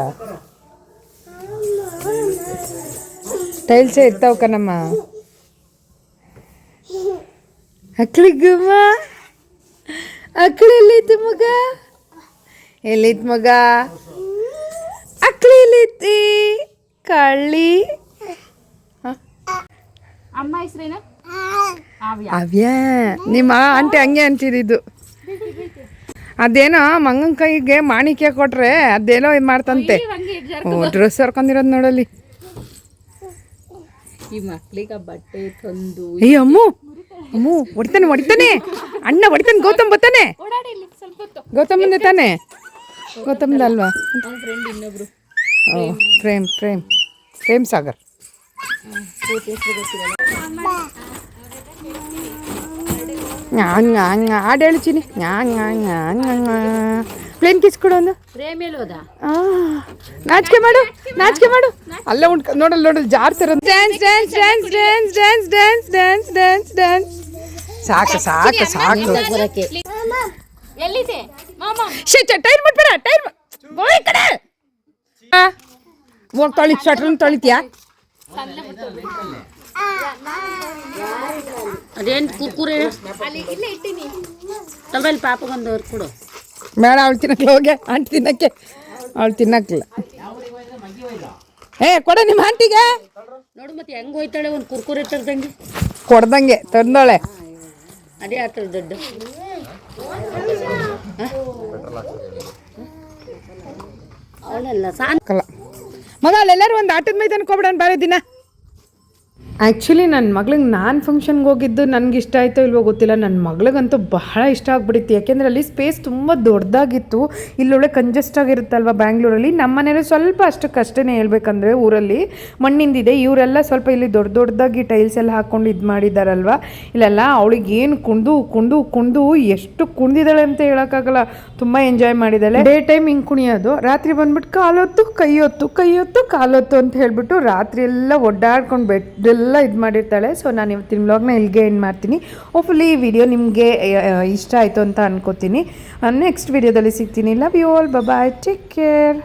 ಟೈಲ್ಸೇ ಇರ್ತಾವ ಕಣಮ್ಮ. ಅಕ್ಳಿಗಮ್ಮ ಅಕ್ಳು ಎಲ್ಲೈತಿ ಮಗ? ಎಲ್ಲೈತ್ ಮಗ? ಅಕ್ಳಿ ಎಲ್ಲೈತಿ ಕಳ್ಳಿ. ಅಮ್ಮ ಹೆಸರೇನು? ಅವ್ಯ ನಿಮ್ಮ ಆಂಟಿ ಹಂಗೆ ಅಂತಿದ್ದು ಅದೇನೋ ಮಂಗನ ಕೈಗೆ ಮಾಣಿಕ್ಯ ಕೊಟ್ರೆ ಅದೇನೋ ಇದು ಮಾಡ್ತಂತೆ. ಓ ಡ್ರೆಸ್ ಹರ್ಕೊಂಡಿರೋದು ನೋಡಲಿ ಈ ಮಕ್ಳಿಗೆ ಬಟ್ಟೆ ತಂದು ಅಯ್ಯ ಅಮ್ಮು ಅಮ್ಮು ಹೊಡಿತಾನೆ ಹೊಡಿತಾನೆ. ಅಣ್ಣ ಹೊಡಿತಾನೆ ಗೌತಮ್ ಬರ್ತಾನೆ. ಗೌತಮ್ ಬಂದೆ ತಾನೆ. ಗೌತಮ್ದ ಅಲ್ವಾ? ಫ್ರೆಂಡ್ ಇನ್ನೊಬ್ರು. ಓ ಪ್ರೇಮ್ ಪ್ರೇಮ್. ಪ್ರೇಮ್ ಸಾಗರ್. ಹಾಡು ಹೇಳ್ತೀನಿ ಪ್ಲೇನ್ ಕಿಸ್ ಕೊಡು ಒಂದು. ಆ, ನಾಚಿಕೆ ಮಾಡು ನಾಚಿಕೆ ಮಾಡು. ಅಲ್ಲೇ ಉಂಟು ನೋಡಲ್ಲ ನೋಡಲ್ಲ ಜಾರ್ತಿರೋ dance dance dance dance dance dance dance dance dance ಸಾಕು ಸಾಕು ಸಾಕು. ಬರಕ್ಕೆ. ಎಲ್ಲಿದೆ? ಮಾಮ. ಶೇ ಟೈರ್ ಮಾಡ್ಬೇಡ ಟೈರ್ ಬೋಯ್ ಕಡೆ. ಹೋಗ್ ತೊಳಿ ಶಟ್ರನ್ ತೊಳಿತೀಯಾ? ಅದೇನ್ ಕುರ್ಕುರೆ? ತಗೊಳ್ಳಿ ಪಾಪಗೊಂದು ಕೊಡು. ಬೇಡ ಅವಳು ತಿನ್ನಕ್ಕೆ ಹೋಗ್ಯ ಆಂಟಿ ತಿನ್ನಕ್ಕೆ. ಅವಳು ತಿನ್ನಕ್ಕಿಲ್ಲ. ಏ ಕೊಡ ನಿಮ್ಮ ಆಂಟಿಗೆ. ನೋಡು ಮತ್ತೆ ಹೆಂಗ್ ಹೋಯ್ತಾಳೆ ಒಂದು ಕುರ್ಕುರೆ ತಗ್ದಂಗೆ. ಕೊಡ್ದಂಗೆ ತಂದೋಳೆ. ಅದೇ ಆಗ್ತದೆ ದೊಡ್ಡ. ಅವಳೆಲ್ಲ ಸಾಕಲ್ಲ ಮಗ ಅಲ್ಲೆಲ್ಲರೂ ಒಂದು ಆಟದ ಮೈದಾನಕ್ಕೆ ಹೋಗ್ಬಿಡೋಣ ಬಾರೋ ದಿನ. ಆ್ಯಕ್ಚುಲಿ ನನ್ನ ಮಗಳಿಗೆ ನಾನು ಫಂಕ್ಷನ್ಗೆ ಹೋಗಿದ್ದು ನನಗೆ ಇಷ್ಟ ಆಯಿತೋ ಇಲ್ವೋ ಗೊತ್ತಿಲ್ಲ. ನನ್ನ ಮಗಳಿಗಂತೂ ಬಹಳ ಇಷ್ಟ ಆಗ್ಬಿಟ್ಟಿತ್ತು. ಯಾಕೆಂದರೆ ಅಲ್ಲಿ ಸ್ಪೇಸ್ ತುಂಬ ದೊಡ್ಡದಾಗಿತ್ತು ಇಲ್ಲೊಳ್ಳೆ ಕಂಜೆಸ್ಟ್ ಆಗಿರುತ್ತಲ್ವ ಬ್ಯಾಂಗ್ಳೂರಲ್ಲಿ ನಮ್ಮ ಮನೇಲಿ ಸ್ವಲ್ಪ ಅಷ್ಟಕ್ಕಷ್ಟೇ ಹೇಳ್ಬೇಕಂದ್ರೆ ಊರಲ್ಲಿ. ಮಣ್ಣಿಂದಿದೆ. ಇವರೆಲ್ಲ ಸ್ವಲ್ಪ ಇಲ್ಲಿ ದೊಡ್ಡ ದೊಡ್ಡದಾಗಿ ಟೈಲ್ಸ್ ಎಲ್ಲ ಹಾಕ್ಕೊಂಡು ಇದು ಮಾಡಿದಾರಲ್ವ? ಇಲ್ಲೆಲ್ಲ, ಅವಳಿಗೆ ಏನು ಕುಂದು ಕುಂದು ಕುಂದು ಎಷ್ಟು ಕುಂದಿದ್ದಾಳೆ ಅಂತ ಹೇಳೋಕ್ಕಾಗಲ್ಲ. ತುಂಬ ಎಂಜಾಯ್ ಮಾಡಿದ್ದಾಳೆ ಡೇ ಟೈಮ್ ಹಿಂಗೆ ಕುಣಿಯೋದು. ರಾತ್ರಿ ಬಂದ್ಬಿಟ್ಟು ಕಾಲೊತ್ತು, ಕೈಯೊತ್ತು ಕೈಯೊತ್ತು, ಕಾಲೊತ್ತು ಅಂತ ಹೇಳ್ಬಿಟ್ಟು ರಾತ್ರಿ ಎಲ್ಲ ಒಡ್ಡಾಡ್ಕೊಂಡು ಬೆಡ್ ಎಲ್ಲ ಇದು ಮಾಡಿರ್ತಾಳೆ. ಸೊ ನಾನು ಇವತ್ತಿನ ವ್ಲಾಗ್ನ ಇಲ್ಲಿಗೆ ಏನು ಮಾಡ್ತೀನಿ. ಹೋಪ್ಫುಲಿ ಈ ವಿಡಿಯೋ ನಿಮಗೆ ಇಷ್ಟ ಆಯಿತು ಅಂತ ಅನ್ಕೋತೀನಿ. ನೆಕ್ಸ್ಟ್ ವಿಡಿಯೋದಲ್ಲಿ ಸಿಗ್ತೀನಿ. Love you all bye take care